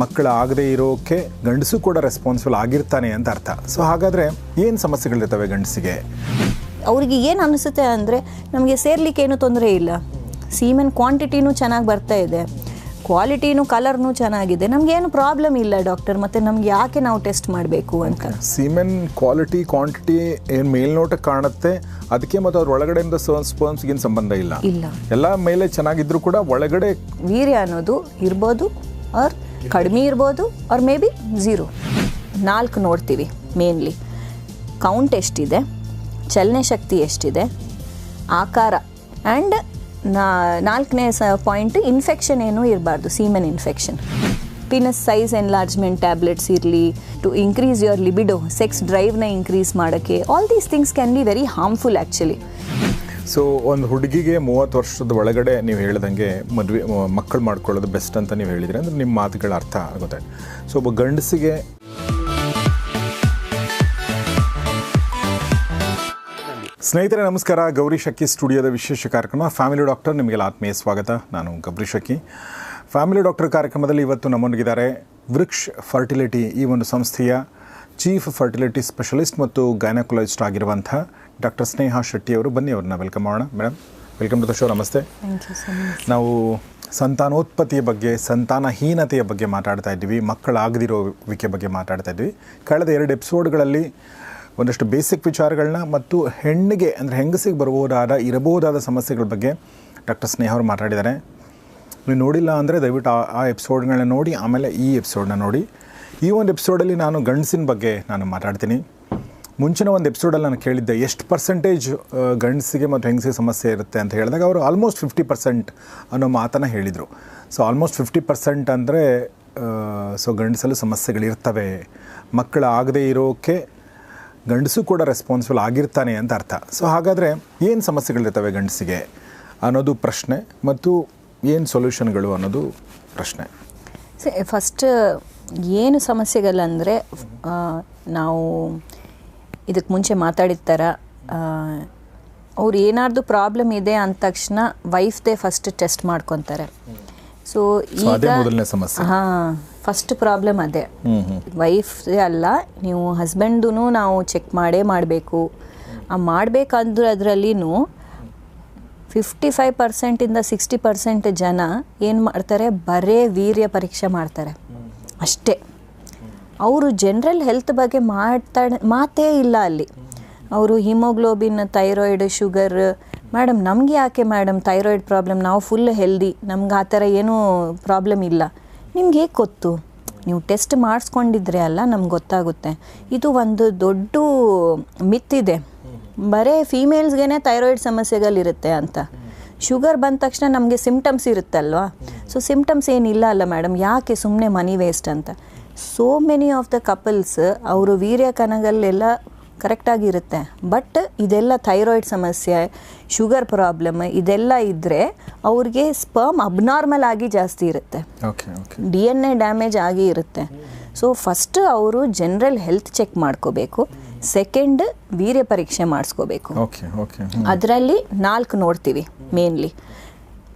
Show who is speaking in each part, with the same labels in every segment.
Speaker 1: ಮಕ್ಕಳು ಆಗದೇ ಇರೋಕ್ಕೆ ಗಂಡಸು ಕೂಡ ರೆಸ್ಪಾನ್ಸಿಬಲ್ ಆಗಿರ್ತಾನೆ ಅಂತ ಅರ್ಥ. ಸೊ ಹಾಗಾದರೆ ಏನು ಸಮಸ್ಯೆಗಳಿರ್ತವೆ ಗಂಡಸಿಗೆ?
Speaker 2: ಅವ್ರಿಗೆ ಏನು ಅನಿಸುತ್ತೆ ಅಂದರೆ ನಮಗೆ ಸೇರ್ಲಿಕ್ಕೆ ಏನು ತೊಂದರೆ ಇಲ್ಲ. ಸೀಮೆನ್ ಕ್ವಾಂಟಿಟಿನೂ ಚೆನ್ನಾಗಿ ಬರ್ತಾ ಇದೆ. ಕ್ವಾಲಿಟಿನೂ ಕಲರ್ನೂ ಚೆನ್ನಾಗಿದೆ. ನಮಗೇನು ಪ್ರಾಬ್ಲಮ್ ಇಲ್ಲ ಡಾಕ್ಟರ್ ಮತ್ತೆ ನಮ್ಗೆ ಯಾಕೆ ನಾವು ಟೆಸ್ಟ್ ಮಾಡಬೇಕು ಅಂತ?
Speaker 1: ಸಿಮೆನ್ ಕ್ವಾಲಿಟಿ ಕ್ವಾಂಟಿಟಿ ಏನು ಮೇಲ್ನೋಟಕ್ಕೆ ಕಾಣುತ್ತೆ ಅದಕ್ಕೆ ಮತ್ತು ಅವ್ರ ಒಳಗಡೆಯಿಂದ ಸ್ಪರ್ಮ್ಸ್ಗೇನು ಸಂಬಂಧ ಇಲ್ಲ.
Speaker 2: ಇಲ್ಲ.
Speaker 1: ಎಲ್ಲ ಮೇಲೆ ಚೆನ್ನಾಗಿದ್ರು ಕೂಡ ಒಳಗಡೆ
Speaker 2: ವೀರ್ಯ ಅನ್ನೋದು ಇರ್ಬೋದು ಆರ್ ಕಡಿಮೆ ಇರ್ಬೋದು ಆರ್ ಮೇ ಬಿ ಝೀರೋ ನಾಲ್ಕು ನೋಡ್ತೀವಿ ಮೇನ್ಲಿ ಕೌಂಟ್ ಎಷ್ಟಿದೆ? ಚಲನೆ ಶಕ್ತಿ ಎಷ್ಟಿದೆ? ಆಕಾರ. ಆ್ಯಂಡ್ ನಾ, ನಾಲ್ಕನೇ ಸ ಪಾಯಿಂಟ್ ಇನ್ಫೆಕ್ಷನ್ ಏನೂ ಇರಬಾರ್ದು semen infection penis size enlargement tablets ಇರಲಿ to increase your libido sex ಡ್ರೈವ್ನ increase ಮಾಡೋಕ್ಕೆ all these things can be very harmful actually
Speaker 1: so ಒಂದು ಹುಡುಗಿಗೆ ಮೂವತ್ತು ವರ್ಷದ ಒಳಗಡೆ ನೀವು ಹೇಳ್ದಂಗೆ ಮದುವೆ, ಮಕ್ಕಳು ಮಾಡ್ಕೊಳ್ಳೋದು ಬೆಸ್ಟ್ ಅಂತ ನೀವು ಹೇಳಿದ್ರಿ ಅಂದರೆ ನಿಮ್ಮ ಮಾತುಗಳ ಅರ್ಥ ಆಗುತ್ತೆ. ಸೊ ಒಬ್ಬ ಗಂಡಸಿಗೆ ಸ್ನೇಹಿತರೆ ನಮಸ್ಕಾರ. ಗೌರಿ ಶಕ್ಕಿ ಸ್ಟುಡಿಯೋದ ವಿಶೇಷ ಕಾರ್ಯಕ್ರಮ ಫ್ಯಾಮಿಲಿ ಡಾಕ್ಟರ್. ನಿಮಗೆಲ್ಲ ಆತ್ಮೀಯ ಸ್ವಾಗತ. ನಾನು ಗೌರಿ ಶಕ್ಕಿ ಫ್ಯಾಮಿಲಿ ಡಾಕ್ಟರ್ ಕಾರ್ಯಕ್ರಮದಲ್ಲಿ ಇವತ್ತು ನಮ್ಮೊಂದಿಗಿದ್ದಾರೆ ವೃಕ್ಷ್ ಫರ್ಟಿಲಿಟಿ ಈ ಒಂದು ಸಂಸ್ಥೆಯ ಚೀಫ್ ಫರ್ಟಿಲಿಟಿ ಸ್ಪೆಷಲಿಸ್ಟ್ ಮತ್ತು ಗೈನಕೊಲಜಿಸ್ಟ್ ಆಗಿರುವಂಥ ಡಾಕ್ಟರ್ ಸ್ನೇಹಾ ಶೆಟ್ಟಿ ಅವರು. ಬನ್ನಿ ಅವ್ರನ್ನ ವೆಲ್ಕಮ್ ಮಾಡೋಣ. Madam welcome to the show. ನಮಸ್ತೆ. ನಾವು ಸಂತಾನೋತ್ಪತ್ತಿಯ ಬಗ್ಗೆ ಸಂತಾನಹೀನತೆಯ ಬಗ್ಗೆ ಮಾತಾಡ್ತಾ ಇದ್ವಿ ಮಕ್ಕಳಾಗದಿರೋವಿಕೆ ಬಗ್ಗೆ ಮಾತಾಡ್ತಾ ಇದ್ವಿ ಕಳೆದ ಎರಡು ಎಪಿಸೋಡ್ಗಳಲ್ಲಿ ಒಂದಷ್ಟು ಬೇಸಿಕ್ ವಿಚಾರಗಳನ್ನ ಮತ್ತು ಹೆಣ್ಣಿಗೆ ಅಂದರೆ ಹೆಂಗಸಿಗೆ ಬರ್ಬೋದಾದ ಇರಬಹುದಾದ ಸಮಸ್ಯೆಗಳ ಬಗ್ಗೆ ಡಾಕ್ಟರ್ ಸ್ನೇಹ ಅವರು ಮಾತಾಡಿದ್ದಾರೆ. ನೀವು ನೋಡಿಲ್ಲ ಅಂದರೆ ದಯವಿಟ್ಟು ಆ ಆ ಎಪಿಸೋಡ್ಗಳನ್ನ ನೋಡಿ, ಆಮೇಲೆ ಈ ಎಪಿಸೋಡ್ನ ನೋಡಿ. ಈ ಒಂದು ಎಪಿಸೋಡಲ್ಲಿ ನಾನು ಗಂಡಸಿನ ಬಗ್ಗೆ ನಾನು ಮಾತಾಡ್ತೀನಿ. ಮುಂಚಿನ ಒಂದು ಎಪಿಸೋಡಲ್ಲಿ ನಾನು ಕೇಳಿದ್ದೆ, ಎಷ್ಟು ಪರ್ಸೆಂಟೇಜ್ ಗಂಡಸಿಗೆ ಮತ್ತು ಹೆಂಗಸಿಗೆ ಸಮಸ್ಯೆ ಇರುತ್ತೆ ಅಂತ ಹೇಳಿದಾಗ ಅವರು ಆಲ್ಮೋಸ್ಟ್ ಫಿಫ್ಟಿ ಪರ್ಸೆಂಟ್ ಅನ್ನೋ ಮಾತನ್ನು ಹೇಳಿದರು. ಸೊ ಆಲ್ಮೋಸ್ಟ್ ಫಿಫ್ಟಿ ಪರ್ಸೆಂಟ್ ಅಂದರೆ ಸೊ ಗಂಡಸಲ್ಲೂ ಸಮಸ್ಯೆಗಳಿರ್ತವೆ. ಮಕ್ಕಳಾಗದೇ ಇರೋಕ್ಕೆ ಗಂಡಸು ಕೂಡ ರೆಸ್ಪಾನ್ಸಿಬಲ್ ಆಗಿರ್ತಾನೆ ಅಂತ ಅರ್ಥ. ಸೊ ಹಾಗಾದರೆ ಏನು ಸಮಸ್ಯೆಗಳಿರ್ತವೆ ಗಂಡಸಿಗೆ ಅನ್ನೋದು ಪ್ರಶ್ನೆ ಮತ್ತು ಏನು ಸೊಲ್ಯೂಷನ್ಗಳು ಅನ್ನೋದು ಪ್ರಶ್ನೆ?
Speaker 2: ಫಸ್ಟ್ ಏನು ಸಮಸ್ಯೆಗಳಂದರೆ ನಾವು ಇದಕ್ಕೆ ಮುಂಚೆ ಮಾತಾಡಿದ ಥರ ಅವ್ರು ಏನಾರ್ದು ಪ್ರಾಬ್ಲಮ್ ಇದೆ ಅಂದ ತಕ್ಷಣ ವೈಫ್ದೇ ಫಸ್ಟ್ ಟೆಸ್ಟ್ ಮಾಡ್ಕೊತಾರೆ. ಸೊ ಈಗ ಹಾಂ. ಫಸ್ಟ್ ಪ್ರಾಬ್ಲಮ್ ಅದೇ. ವೈಫ್ ಅಲ್ಲ, ನೀವು ಹಸ್ಬೆಂಡು ನಾವು ಚೆಕ್ ಮಾಡೇ ಮಾಡಬೇಕು. ಆ ಮಾಡಬೇಕಂದ್ರೆ ಅದರಲ್ಲಿ ಫಿಫ್ಟಿ ಫೈವ್ ಪರ್ಸೆಂಟಿಂದ ಸಿಕ್ಸ್ಟಿ ಪರ್ಸೆಂಟ್ ಜನ ಏನು ಮಾಡ್ತಾರೆ, ಬರೇ ವೀರ್ಯ ಪರೀಕ್ಷೆ ಮಾಡ್ತಾರೆ. ಅಷ್ಟೇ. ಅವರು ಜನರಲ್ ಹೆಲ್ತ್ ಬಗ್ಗೆ ಮಾಡ್ತಾ, ಮಾತೇ ಇಲ್ಲ ಅಲ್ಲಿ. ಅವರು ಹಿಮೋಗ್ಲೋಬಿನ್ ಥೈರಾಯ್ಡ್ ಶುಗರ್ ಮೇಡಮ್ ನಮಗೆ ಯಾಕೆ ಮೇಡಮ್ ಥೈರಾಯ್ಡ್ ಪ್ರಾಬ್ಲಮ್ ನಾವು ಫುಲ್ ಹೆಲ್ದಿ ನಮ್ಗೆ ಆ ಥರ ಏನೂ ಪ್ರಾಬ್ಲಮ್ ಇಲ್ಲ. ನಿಮ್ಗೆ ಹೇಗೆ ಗೊತ್ತು? ನೀವು ಟೆಸ್ಟ್ ಮಾಡಿಸ್ಕೊಂಡಿದ್ರೆ ಅಲ್ಲ ನಮ್ಗೆ ಗೊತ್ತಾಗುತ್ತೆ. ಇದು ಒಂದು ದೊಡ್ಡ ಮಿತ್ತಿದೆ ಬರೇ ಫೀಮೇಲ್ಸ್ಗೇ ಥೈರಾಯ್ಡ್ ಸಮಸ್ಯೆಗಳಿರುತ್ತೆ ಅಂತ. ಶುಗರ್ ಬಂದ ತಕ್ಷಣ ನಮಗೆ ಸಿಮ್ಟಮ್ಸ್ ಇರುತ್ತಲ್ವಾ? ಸೊ ಸಿಮ್ಟಮ್ಸ್ ಏನಿಲ್ಲ ಅಲ್ಲ ಮೇಡಮ್ ಯಾಕೆ ಸುಮ್ಮನೆ ಮನಿ ವೇಸ್ಟ್ ಅಂತ? So many of the couples ಅವರು ವೀರ್ಯ ಕಣಗಳೆಲ್ಲ ಕರೆಕ್ಟಾಗಿರುತ್ತೆ. ಬಟ್ ಇದೆಲ್ಲ ಥೈರಾಯ್ಡ್ ಸಮಸ್ಯೆ ಶುಗರ್ ಪ್ರಾಬ್ಲಮ್ ಇದೆಲ್ಲ ಇದ್ದರೆ ಅವ್ರಿಗೆ ಸ್ಪರ್ಮ್ ಅಬ್ನಾರ್ಮಲ್ ಆಗಿ ಜಾಸ್ತಿ ಇರುತ್ತೆ. ಡಿ ಎನ್ ಎ ಡ್ಯಾಮೇಜ್ ಆಗಿ ಇರುತ್ತೆ. ಸೊ ಫಸ್ಟ್ ಅವರು ಜನರಲ್ ಹೆಲ್ತ್ ಚೆಕ್ ಮಾಡ್ಕೋಬೇಕು. ಸೆಕೆಂಡ್ ವೀರ್ಯ ಪರೀಕ್ಷೆ ಮಾಡಿಸ್ಕೋಬೇಕು.
Speaker 1: ಓಕೆ ಓಕೆ
Speaker 2: ಅದರಲ್ಲಿ ನಾಲ್ಕು ನೋಡ್ತೀವಿ ಮೇನ್ಲಿ.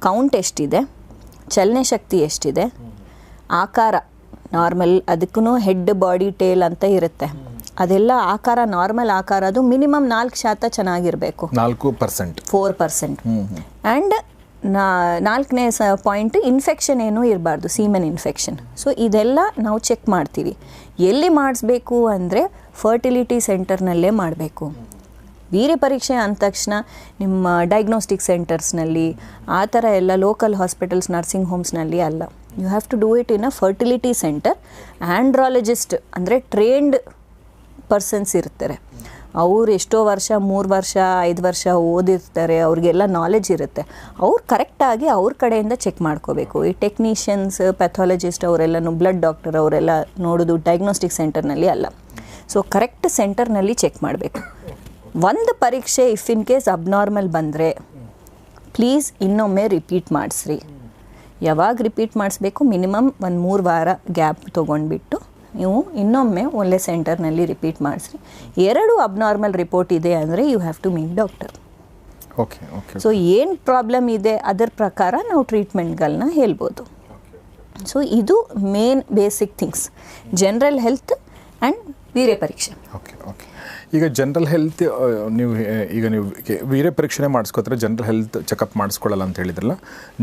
Speaker 2: ಕೌಂಟ್ ಎಷ್ಟಿದೆ? ಚಲನೆ ಶಕ್ತಿ ಎಷ್ಟಿದೆ? ಆಕಾರ ನಾರ್ಮಲ್ ಅದಕ್ಕೂ ಹೆಡ್ ಬಾಡಿ ಟೇಲ್ ಅಂತ ಇರುತ್ತೆ. ಅದೆಲ್ಲ ಆಕಾರ ನಾರ್ಮಲ್ ಆಕಾರ ಅದು ಮಿನಿಮಮ್ ನಾಲ್ಕು ಶಾತ ಚೆನ್ನಾಗಿರಬೇಕು.
Speaker 1: ನಾಲ್ಕು ಪರ್ಸೆಂಟ್
Speaker 2: ಫೋರ್ ಪರ್ಸೆಂಟ್ ಆ್ಯಂಡ್ ನಾ ನಾಲ್ಕನೇ ಸ ಪಾಯಿಂಟ್ ಇನ್ಫೆಕ್ಷನ್ ಏನೂ ಇರಬಾರ್ದು ಸೀಮೆನ್ ಇನ್ಫೆಕ್ಷನ್ ಸೊ ಇದೆಲ್ಲ ನಾವು ಚೆಕ್ ಮಾಡ್ತೀವಿ. ಎಲ್ಲಿ ಮಾಡಿಸ್ಬೇಕು ಅಂದರೆ ಫರ್ಟಿಲಿಟಿ ಸೆಂಟರ್ನಲ್ಲೇ ಮಾಡಬೇಕು. ವೀರ್ಯ ಪರೀಕ್ಷೆ ಅಂದ ತಕ್ಷಣ ನಿಮ್ಮ ಡಯಾಗ್ನೋಸ್ಟಿಕ್ ಸೆಂಟರ್ಸ್ನಲ್ಲಿ ಆ ಥರ ಎಲ್ಲ ಲೋಕಲ್ ಹಾಸ್ಪಿಟಲ್ಸ್ ನರ್ಸಿಂಗ್ ಹೋಮ್ಸ್ನಲ್ಲಿ ಅಲ್ಲ. You have to do it in a fertility centre andrologist ಅಂದರೆ ಟ್ರೇನ್ಡ್ ಪರ್ಸನ್ಸ್ ಇರ್ತಾರೆ. ಅವ್ರು ಎಷ್ಟೋ ವರ್ಷ, ಮೂರು ವರ್ಷ, ಐದು ವರ್ಷ ಓದಿರ್ತಾರೆ, ಅವ್ರಿಗೆಲ್ಲ ನಾಲೆಜ್ ಇರುತ್ತೆ. ಅವ್ರು ಕರೆಕ್ಟಾಗಿ ಅವ್ರ ಕಡೆಯಿಂದ ಚೆಕ್ ಮಾಡ್ಕೋಬೇಕು. ಈ ಟೆಕ್ನಿಷಿಯನ್ಸ್ ಪ್ಯಾಥಾಲಜಿಸ್ಟ್ ಅವರೆಲ್ಲನೂ ಬ್ಲಡ್ ಡಾಕ್ಟರ್ ಅವರೆಲ್ಲ ನೋಡೋದು ಡಯಾಗ್ನೋಸ್ಟಿಕ್ ಸೆಂಟರ್ನಲ್ಲಿ ಅಲ್ಲ. ಸೊ ಕರೆಕ್ಟ್ ಸೆಂಟರ್ನಲ್ಲಿ ಚೆಕ್ ಮಾಡಬೇಕು. ಒಂದು ಪರೀಕ್ಷೆ ಇಫ್ ಇನ್ ಕೇಸ್ ಅಬ್ನಾರ್ಮಲ್ ಬಂದರೆ ಪ್ಲೀಸ್ ಇನ್ನೊಮ್ಮೆ ರಿಪೀಟ್ ಮಾಡಿಸ್ರಿ. ಯಾವಾಗ ರಿಪೀಟ್ ಮಾಡಿಸ್ಬೇಕು? ಮಿನಿಮಮ್ ಒಂದು ಮೂರು ವಾರ ಗ್ಯಾಪ್ ತೊಗೊಂಡ್ಬಿಟ್ಟು ನೀವು ಇನ್ನೊಮ್ಮೆ ಒಳ್ಳೆ ಸೆಂಟರ್ನಲ್ಲಿ ರಿಪೀಟ್ ಮಾಡಿಸ್ರಿ. ಎರಡು ಅಬ್ನಾರ್ಮಲ್ ರಿಪೋರ್ಟ್ ಇದೆ ಅಂದರೆ you have to meet doctor
Speaker 1: okay okay
Speaker 2: so ಏನು ಪ್ರಾಬ್ಲಮ್ ಇದೆ? ಅದರ ಪ್ರಕಾರ ನಾವು ಟ್ರೀಟ್ಮೆಂಟ್ಗಳನ್ನ ಹೇಳ್ಬೋದು. ಸೊ ಇದು main basic things general health and urea ಪರೀಕ್ಷೆ
Speaker 1: ಓಕೆ ಓಕೆ ಈಗ ಜನರಲ್ ಹೆಲ್ತ್ ನೀವು ಈಗ ನೀವು ವೀರ್ಯ ಪರೀಕ್ಷೆ ಮಾಡಿಸ್ಕೋತಾರೆ ಜನರಲ್ ಹೆಲ್ತ್ ಚೆಕಪ್ ಮಾಡಿಸ್ಕೊಳ್ಳಲ್ಲ ಅಂತ ಹೇಳಿದ್ರಲ್ಲ.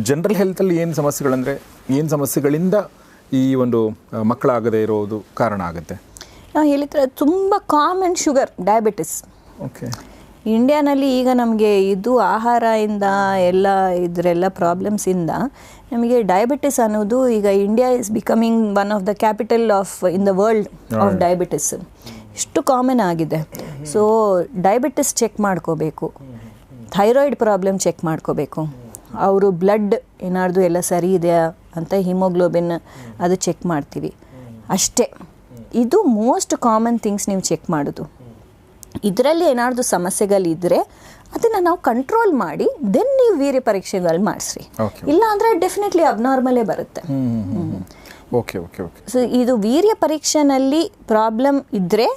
Speaker 1: ಜನರಲ್ ಹೆಲ್ತಲ್ಲಿ ಏನು ಸಮಸ್ಯೆಗಳಂದರೆ ಏನು ಸಮಸ್ಯೆಗಳಿಂದ ಈ ಒಂದು ಮಕ್ಕಳಾಗದೇ ಇರೋದು ಕಾರಣ ಆಗುತ್ತೆ?
Speaker 2: ನಾವು ಹೇಳಿದ್ರೆ ತುಂಬ ಕಾಮನ್ ಶುಗರ್ ಡಯಾಬಿಟಿಸ್
Speaker 1: ಓಕೆ
Speaker 2: ಇಂಡಿಯಾನಲ್ಲಿ ಈಗ ನಮಗೆ ಇದು ಆಹಾರದಿಂದ ಎಲ್ಲ ಇದರೆಲ್ಲ ಪ್ರಾಬ್ಲಮ್ಸಿಂದ ನಮಗೆ ಡಯಾಬಿಟಿಸ್ ಅನ್ನೋದು ಈಗ India is becoming one of the capital of in the world of diabetes ಇಷ್ಟು ಕಾಮನ್ ಆಗಿದೆ. ಸೊ ಡಯಾಬಿಟಿಸ್ ಚೆಕ್ ಮಾಡ್ಕೋಬೇಕು. ಥೈರಾಯ್ಡ್ ಪ್ರಾಬ್ಲಮ್ ಚೆಕ್ ಮಾಡ್ಕೋಬೇಕು. ಅವರು ಬ್ಲಡ್ ಏನಾದ್ರು ಎಲ್ಲ ಸರಿ ಇದೆಯಾ? ಅಂತ ಹಿಮೋಗ್ಲೋಬಿನ್ ಅದು ಚೆಕ್ ಮಾಡ್ತೀವಿ. ಅಷ್ಟೇ. ಇದು ಮೋಸ್ಟ್ ಕಾಮನ್ ಥಿಂಗ್ಸ್ ನೀವು ಚೆಕ್ ಮಾಡೋದು. ಇದರಲ್ಲಿ ಏನಾದರೂ ಸಮಸ್ಯೆಗಳಿದ್ದರೆ ಅದನ್ನು ನಾವು ಕಂಟ್ರೋಲ್ ಮಾಡಿ ದೆನ್ ನೀವು ವೀರ್ಯ ಪರೀಕ್ಷೆಗಳು ಮಾಡಿಸ್ರಿ. ಇಲ್ಲಾಂದ್ರೆ ಡೆಫಿನೆಟ್ಲಿ ಅಬ್ನಾರ್ಮಲೇ ಬರುತ್ತೆ.
Speaker 1: ಓಕೆ ಓಕೆ ಓಕೆ
Speaker 2: ಸೊ ಇದು ವೀರ್ಯ ಪರೀಕ್ಷೆನಲ್ಲಿ ಪ್ರಾಬ್ಲಮ್ ಇದ್ದರೆ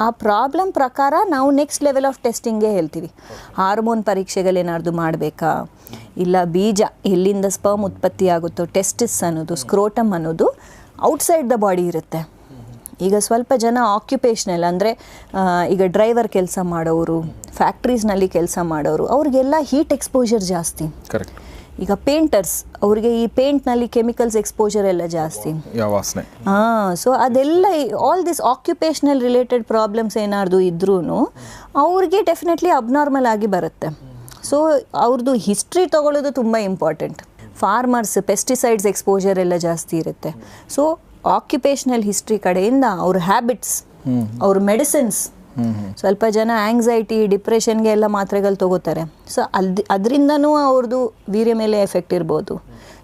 Speaker 2: ಆ ಪ್ರಾಬ್ಲಮ್ ಪ್ರಕಾರ ನಾವು ನೆಕ್ಸ್ಟ್ ಲೆವೆಲ್ ಆಫ್ ಟೆಸ್ಟಿಂಗೇ ಹೇಳ್ತೀವಿ. ಹಾರ್ಮೋನ್ ಪರೀಕ್ಷೆಗಳೇನಾದ್ರು ಮಾಡಬೇಕಾ? ಇಲ್ಲ ಬೀಜ ಎಲ್ಲಿಂದ ಸ್ಪರ್ಮ್ ಉತ್ಪತ್ತಿ ಆಗುತ್ತೋ ಟೆಸ್ಟಿಸ್ ಅನ್ನೋದು ಸ್ಕ್ರೋಟಮ್ ಅನ್ನೋದು ಔಟ್ಸೈಡ್ ದ ಬಾಡಿ ಇರುತ್ತೆ. ಈಗ ಸ್ವಲ್ಪ ಜನ ಆಕ್ಯುಪೇಷನಲ್ ಅಂದರೆ ಈಗ ಡ್ರೈವರ್ ಕೆಲಸ ಮಾಡೋರು ಫ್ಯಾಕ್ಟ್ರೀಸ್ನಲ್ಲಿ ಕೆಲಸ ಮಾಡೋರು ಅವ್ರಿಗೆಲ್ಲ ಹೀಟ್ ಎಕ್ಸ್ಪೋಜರ್ ಜಾಸ್ತಿ. ಈಗ ಪೇಂಟರ್ಸ್ ಅವ್ರಿಗೆ ಈ ಪೇಂಟ್ನಲ್ಲಿ ಕೆಮಿಕಲ್ಸ್ ಎಕ್ಸ್ಪೋಜರ್ ಎಲ್ಲ ಜಾಸ್ತಿ. ಹಾಂ ಸೊ ಅದೆಲ್ಲ all this occupational related problems ಏನಾದ್ರು ಇದ್ರೂ ಅವ್ರಿಗೆ ಡೆಫಿನೆಟ್ಲಿ ಅಬ್ನಾರ್ಮಲ್ ಆಗಿ ಬರುತ್ತೆ. ಸೊ ಅವ್ರದ್ದು ಹಿಸ್ಟ್ರಿ ತೊಗೊಳ್ಳೋದು ತುಂಬ ಇಂಪಾರ್ಟೆಂಟ್ ಫಾರ್ಮರ್ಸ್ ಪೆಸ್ಟಿಸೈಡ್ಸ್ ಎಕ್ಸ್ಪೋಜರ್ ಎಲ್ಲ ಜಾಸ್ತಿ ಇರುತ್ತೆ. ಸೊ ಆಕ್ಯುಪೇಷನಲ್ ಹಿಸ್ಟ್ರಿ ಕಡೆಯಿಂದ ಅವ್ರ ಹ್ಯಾಬಿಟ್ಸ್ ಅವ್ರ ಮೆಡಿಸಿನ್ಸ್ ಸ್ವಲ್ಪ ಜನ ಆಂಗ್ಸೈಟಿ ಡಿಪ್ರೆಷನ್ಗೆ ಎಲ್ಲ ಮಾತ್ರೆಗಳು ತಗೋತಾರೆ. ಸೊ ಅದ್, ಅದರಿಂದನೂ ಅವ್ರದ್ದು ವೀರ್ಯ ಮೇಲೆ ಎಫೆಕ್ಟ್ ಇರ್ಬೋದು.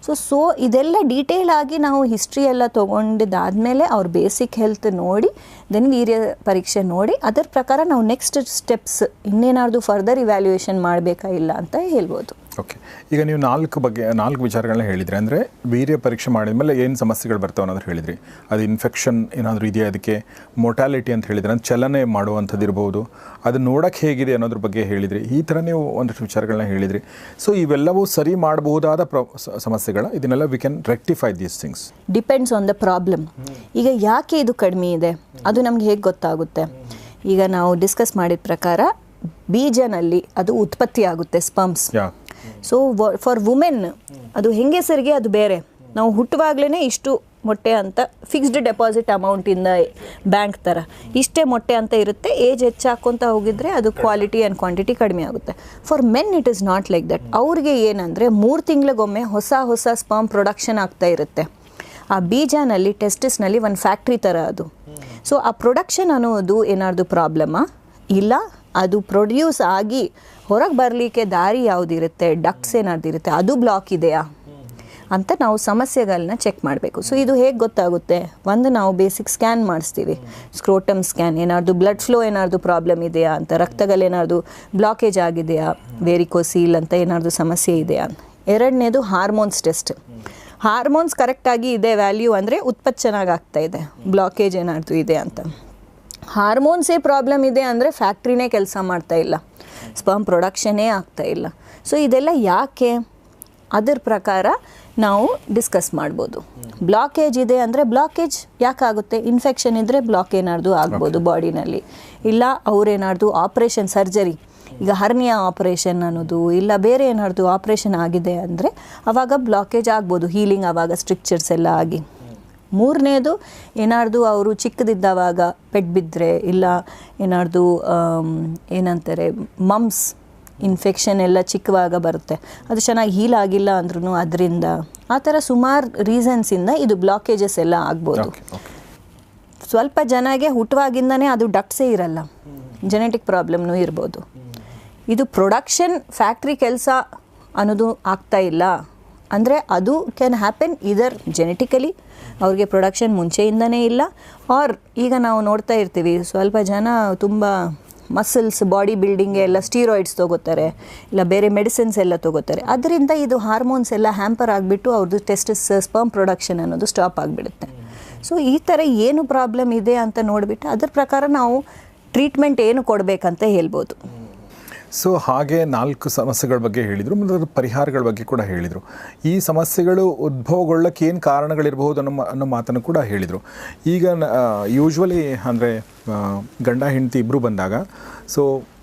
Speaker 2: ಸೊ ಸೊ ಇದೆಲ್ಲ ಡೀಟೇಲ್ ಆಗಿ ನಾವು ಹಿಸ್ಟ್ರಿ ಎಲ್ಲ ತೊಗೊಂಡಿದ್ದಾದಮೇಲೆ ಅವ್ರ ಬೇಸಿಕ್ ಹೆಲ್ತ್ ನೋಡಿ ದೆನ್ ವೀರ್ಯ ಪರೀಕ್ಷೆ ನೋಡಿ, ಅದರ ಪ್ರಕಾರ ನಾವು ನೆಕ್ಸ್ಟ್ ಸ್ಟೆಪ್ಸ್ ಇನ್ನೇನಾದ್ರು ಫರ್ದರ್ ಇವ್ಯಾಲ್ಯೂಯೇಷನ್ ಮಾಡಬೇಕಾ ಇಲ್ಲ ಅಂತ ಹೇಳ್ಬೋದು.
Speaker 1: ಓಕೆ ಈಗ ನೀವು ನಾಲ್ಕು ಬಗ್ಗೆ ನಾಲ್ಕು ವಿಚಾರಗಳನ್ನ ಹೇಳಿದ್ರಿ. ಅಂದರೆ ವೀರ್ಯ ಪರೀಕ್ಷೆ ಮಾಡಿದ ಮೇಲೆ ಏನು ಸಮಸ್ಯೆಗಳು ಬರ್ತಾವೆ ಅನ್ನೋದು ಹೇಳಿದ್ರಿ. ಅದು ಇನ್ಫೆಕ್ಷನ್ ಏನಾದರೂ ಇದೆಯಾ ಅದಕ್ಕೆ ಮೊಟಾಲಿಟಿ ಅಂತ ಹೇಳಿದ್ರೆ ಅಂದರೆ ಚಲನೆ ಮಾಡುವಂಥದ್ದು ಇರ್ಬೋದು. ಅದು ನೋಡೋಕ್ಕೆ ಹೇಗಿದೆ ಅನ್ನೋದ್ರ ಬಗ್ಗೆ ಹೇಳಿದ್ರಿ. ಈ ಥರ ನೀವು ಒಂದಷ್ಟು ವಿಚಾರಗಳನ್ನ ಹೇಳಿದ್ರಿ. ಸೊ ಇವೆಲ್ಲವೂ ಸರಿ ಮಾಡಬಹುದಾದ ಪ್ರ ಸಮಸ್ಯೆಗಳ ಇದನ್ನೆಲ್ಲ we can rectify these things
Speaker 2: depends on the problem ಈಗ ಯಾಕೆ ಇದು ಕಡಿಮೆ ಇದೆ? ಅದು ನಮ್ಗೆ ಹೇಗೆ ಗೊತ್ತಾಗುತ್ತೆ? ಈಗ ನಾವು ಡಿಸ್ಕಸ್ ಮಾಡಿದ ಪ್ರಕಾರ ಬೀಜನಲ್ಲಿ ಅದು ಉತ್ಪತ್ತಿ ಆಗುತ್ತೆ ಸ್ಪಮ್ಸ್ ಸೊ ಫಾರ್ ವುಮೆನ್ ಅದು ಹೆಂಗೆಸರಿಗೆ ಅದು ಬೇರೆ. ನಾವು ಹುಟ್ಟುವಾಗ್ಲೇ ಇಷ್ಟು ಮೊಟ್ಟೆ ಅಂತ ಫಿಕ್ಸ್ಡ್ ಡೆಪಾಸಿಟ್ ಅಮೌಂಟಿಂದ ಬ್ಯಾಂಕ್ ಥರ ಇಷ್ಟೇ ಮೊಟ್ಟೆ ಅಂತ ಇರುತ್ತೆ ಏಜ್ ಹೆಚ್ಚಾಕೊಂತ ಹೋಗಿದ್ರೆ ಅದು ಕ್ವಾಲಿಟಿ ಆ್ಯಂಡ್ ಕ್ವಾಂಟಿಟಿ ಕಡಿಮೆ ಆಗುತ್ತೆ. For men it is not like that ಅವ್ರಿಗೆ ಏನಂದರೆ ಮೂರು ತಿಂಗಳಿಗೊಮ್ಮೆ ಹೊಸ ಹೊಸ ಸ್ಪರ್ಮ್ ಪ್ರೊಡಕ್ಷನ್ ಆಗ್ತಾ ಇರುತ್ತೆ. ಆ ಬೀಜನಲ್ಲಿ ಟೆಸ್ಟಿಸ್ನಲ್ಲಿ ಒಂದು ಫ್ಯಾಕ್ಟ್ರಿ ಥರ ಅದು. ಸೊ ಆ ಪ್ರೊಡಕ್ಷನ್ ಅನ್ನೋದು ಏನಾದ್ರು ಪ್ರಾಬ್ಲಮಾ ಇಲ್ಲ ಅದು ಪ್ರೊಡ್ಯೂಸ್ ಆಗಿ ಹೊರಗೆ ಬರಲಿಕ್ಕೆ ದಾರಿ ಯಾವುದಿರುತ್ತೆ? ಡಕ್ಸ್ ಏನಾದ್ರು ಇರುತ್ತೆ ಅದು ಬ್ಲಾಕ್ ಇದೆಯಾ? ಅಂತ ನಾವು ಸಮಸ್ಯೆಗಳನ್ನ ಚೆಕ್ ಮಾಡಬೇಕು. ಸೊ ಇದು ಹೇಗೆ ಗೊತ್ತಾಗುತ್ತೆ? ಒಂದು ನಾವು ಬೇಸಿಕ್ ಸ್ಕ್ಯಾನ್ ಮಾಡಿಸ್ತೀವಿ. ಸ್ಕ್ರೋಟಮ್ ಸ್ಕ್ಯಾನ್, ಏನಾದ್ರು ಬ್ಲಡ್ ಫ್ಲೋ ಏನಾದ್ರು ಪ್ರಾಬ್ಲಮ್ ಇದೆಯಾ ಅಂತ? ರಕ್ತಗಳೇನಾದ್ರು ಬ್ಲಾಕೇಜ್ ಆಗಿದೆಯಾ? ವೇರಿಕೋಸೀಲ್ ಅಂತ ಏನಾದ್ರು ಸಮಸ್ಯೆ ಇದೆಯಾ? ಎರಡನೇದು ಹಾರ್ಮೋನ್ಸ್ ಟೆಸ್ಟ್. ಹಾರ್ಮೋನ್ಸ್ ಕರೆಕ್ಟಾಗಿ ಇದೆ ವ್ಯಾಲ್ಯೂ ಅಂದರೆ ಉತ್ಪತ್ತಿ ಚೆನ್ನಾಗಿ ಆಗ್ತಾ ಇದೆ. ಬ್ಲಾಕೇಜ್ ಏನಾದ್ರು ಇದೆ ಅಂತ? ಹಾರ್ಮೋನ್ಸೇ ಪ್ರಾಬ್ಲಮ್ ಇದೆ ಅಂದರೆ ಫ್ಯಾಕ್ಟ್ರಿನೇ ಕೆಲಸ ಮಾಡ್ತಾ ಇಲ್ಲ. ಸ್ಪಮ್ ಪ್ರೊಡಕ್ಷನ್ನೇ ಆಗ್ತಾ ಇಲ್ಲ. ಸೊ ಇದೆಲ್ಲ ಯಾಕೆ? ಅದರ ಪ್ರಕಾರ ನಾವು ಡಿಸ್ಕಸ್ ಮಾಡ್ಬೋದು. ಬ್ಲಾಕೇಜ್ ಇದೆ ಅಂದರೆ ಬ್ಲಾಕೇಜ್ ಯಾಕಾಗುತ್ತೆ? ಇನ್ಫೆಕ್ಷನ್ ಇದ್ದರೆ ಬ್ಲಾಕ್ ಏನಾರ್ದು ಆಗ್ಬೋದು ಬಾಡಿನಲ್ಲಿ. ಇಲ್ಲ ಅವ್ರೇನಾದ್ರು ಆಪ್ರೇಷನ್ ಸರ್ಜರಿ. ಈಗ ಹರ್ನಿಯಾ ಆಪರೇಷನ್ ಅನ್ನೋದು ಇಲ್ಲ ಬೇರೆ ಏನಾರ್ದು ಆಪ್ರೇಷನ್ ಆಗಿದೆ ಅಂದರೆ ಆವಾಗ ಬ್ಲಾಕೇಜ್ ಆಗ್ಬೋದು ಹೀಲಿಂಗ್ ಆವಾಗ ಸ್ಟ್ರಿಕ್ಚರ್ಸ್ ಎಲ್ಲ ಆಗಿ. ಮೂರನೇದು ಏನಾರ್ದು ಅವರು ಚಿಕ್ಕದಿದ್ದಾವಾಗ ಪೆಟ್ ಬಿದ್ದರೆ ಇಲ್ಲ ಏನಾರ್ದು ಏನಂತಾರೆ ಮಮ್ಸ್ ಇನ್ಫೆಕ್ಷನ್ ಎಲ್ಲ ಚಿಕ್ಕವಾಗ ಬರುತ್ತೆ. ಅದು ಚೆನ್ನಾಗಿ ಹೀಲ್ ಆಗಿಲ್ಲ ಅಂದ್ರೂ ಅದರಿಂದ ಆ ಥರ ಸುಮಾರು ರೀಸನ್ಸಿಂದ ಇದು ಬ್ಲಾಕೇಜಸ್ ಎಲ್ಲ ಆಗ್ಬೋದು. ಸ್ವಲ್ಪ ಜನಗೆ ಹುಟ್ಟುವಾಗಿಂದನೇ ಅದು ಡಕ್ಸೇ ಇರಲ್ಲ. ಜೆನೆಟಿಕ್ ಪ್ರಾಬ್ಲಮ್ನೂ ಇರ್ಬೋದು. ಇದು ಪ್ರೊಡಕ್ಷನ್ ಫ್ಯಾಕ್ಟ್ರಿ ಕೆಲಸ ಅನ್ನೋದು ಆಗ್ತಾ ಇಲ್ಲ. ಅಂದರೆ ಅದು ಕ್ಯಾನ್ ಹ್ಯಾಪನ್ ಇದರ್ ಜೆನೆಟಿಕಲಿ ಅವ್ರಿಗೆ ಪ್ರೊಡಕ್ಷನ್ ಮುಂಚೆಯಿಂದನೇ ಇಲ್ಲ ಆರ್ ಈಗ ನಾವು ನೋಡ್ತಾ ಇರ್ತೀವಿ, ಸ್ವಲ್ಪ ಜನ ತುಂಬ ಮಸಲ್ಸ್ ಬಾಡಿ ಬಿಲ್ಡಿಂಗ್ ಎಲ್ಲ ಸ್ಟೀರಾಯ್ಡ್ಸ್ ತೊಗೋತಾರೆ, ಇಲ್ಲ ಬೇರೆ ಮೆಡಿಸಿನ್ಸ್ ಎಲ್ಲ ತೊಗೋತಾರೆ. ಅದರಿಂದ ಇದು ಹಾರ್ಮೋನ್ಸ್ ಎಲ್ಲ ಹ್ಯಾಂಪರ್ ಆಗಿಬಿಟ್ಟು ಅವ್ರದ್ದು ಟೆಸ್ಟಿಸ್ ಸ್ಪರ್ಮ್ ಪ್ರೊಡಕ್ಷನ್ ಅನ್ನೋದು ಸ್ಟಾಪ್ ಆಗಿಬಿಡುತ್ತೆ. ಸೊ ಈ ಥರ ಏನು ಪ್ರಾಬ್ಲಮ್ ಇದೆ ಅಂತ ನೋಡಿಬಿಟ್ಟು ಅದ್ರ ಪ್ರಕಾರ ನಾವು ಟ್ರೀಟ್ಮೆಂಟ್ ಏನು ಕೊಡಬೇಕಂತ ಹೇಳ್ಬೋದು.
Speaker 1: ಸೊ ಹಾಗೆ ನಾಲ್ಕು ಸಮಸ್ಯೆಗಳ ಬಗ್ಗೆ ಹೇಳಿದರು ಮತ್ತು ಅದರ ಪರಿಹಾರಗಳ ಬಗ್ಗೆ ಕೂಡ ಹೇಳಿದರು. ಈ ಸಮಸ್ಯೆಗಳು ಉದ್ಭವಗೊಳ್ಳಕ್ಕೆ ಏನು ಕಾರಣಗಳಿರಬಹುದು ಅನ್ನೋ ಅನ್ನೋ ಮಾತನ್ನು ಕೂಡ ಹೇಳಿದರು. ಈಗ ಯೂಶ್ವಲಿ ಅಂದರೆ ಗಂಡ ಹೆಂಡತಿ ಇಬ್ಬರು ಬಂದಾಗ ಸೊ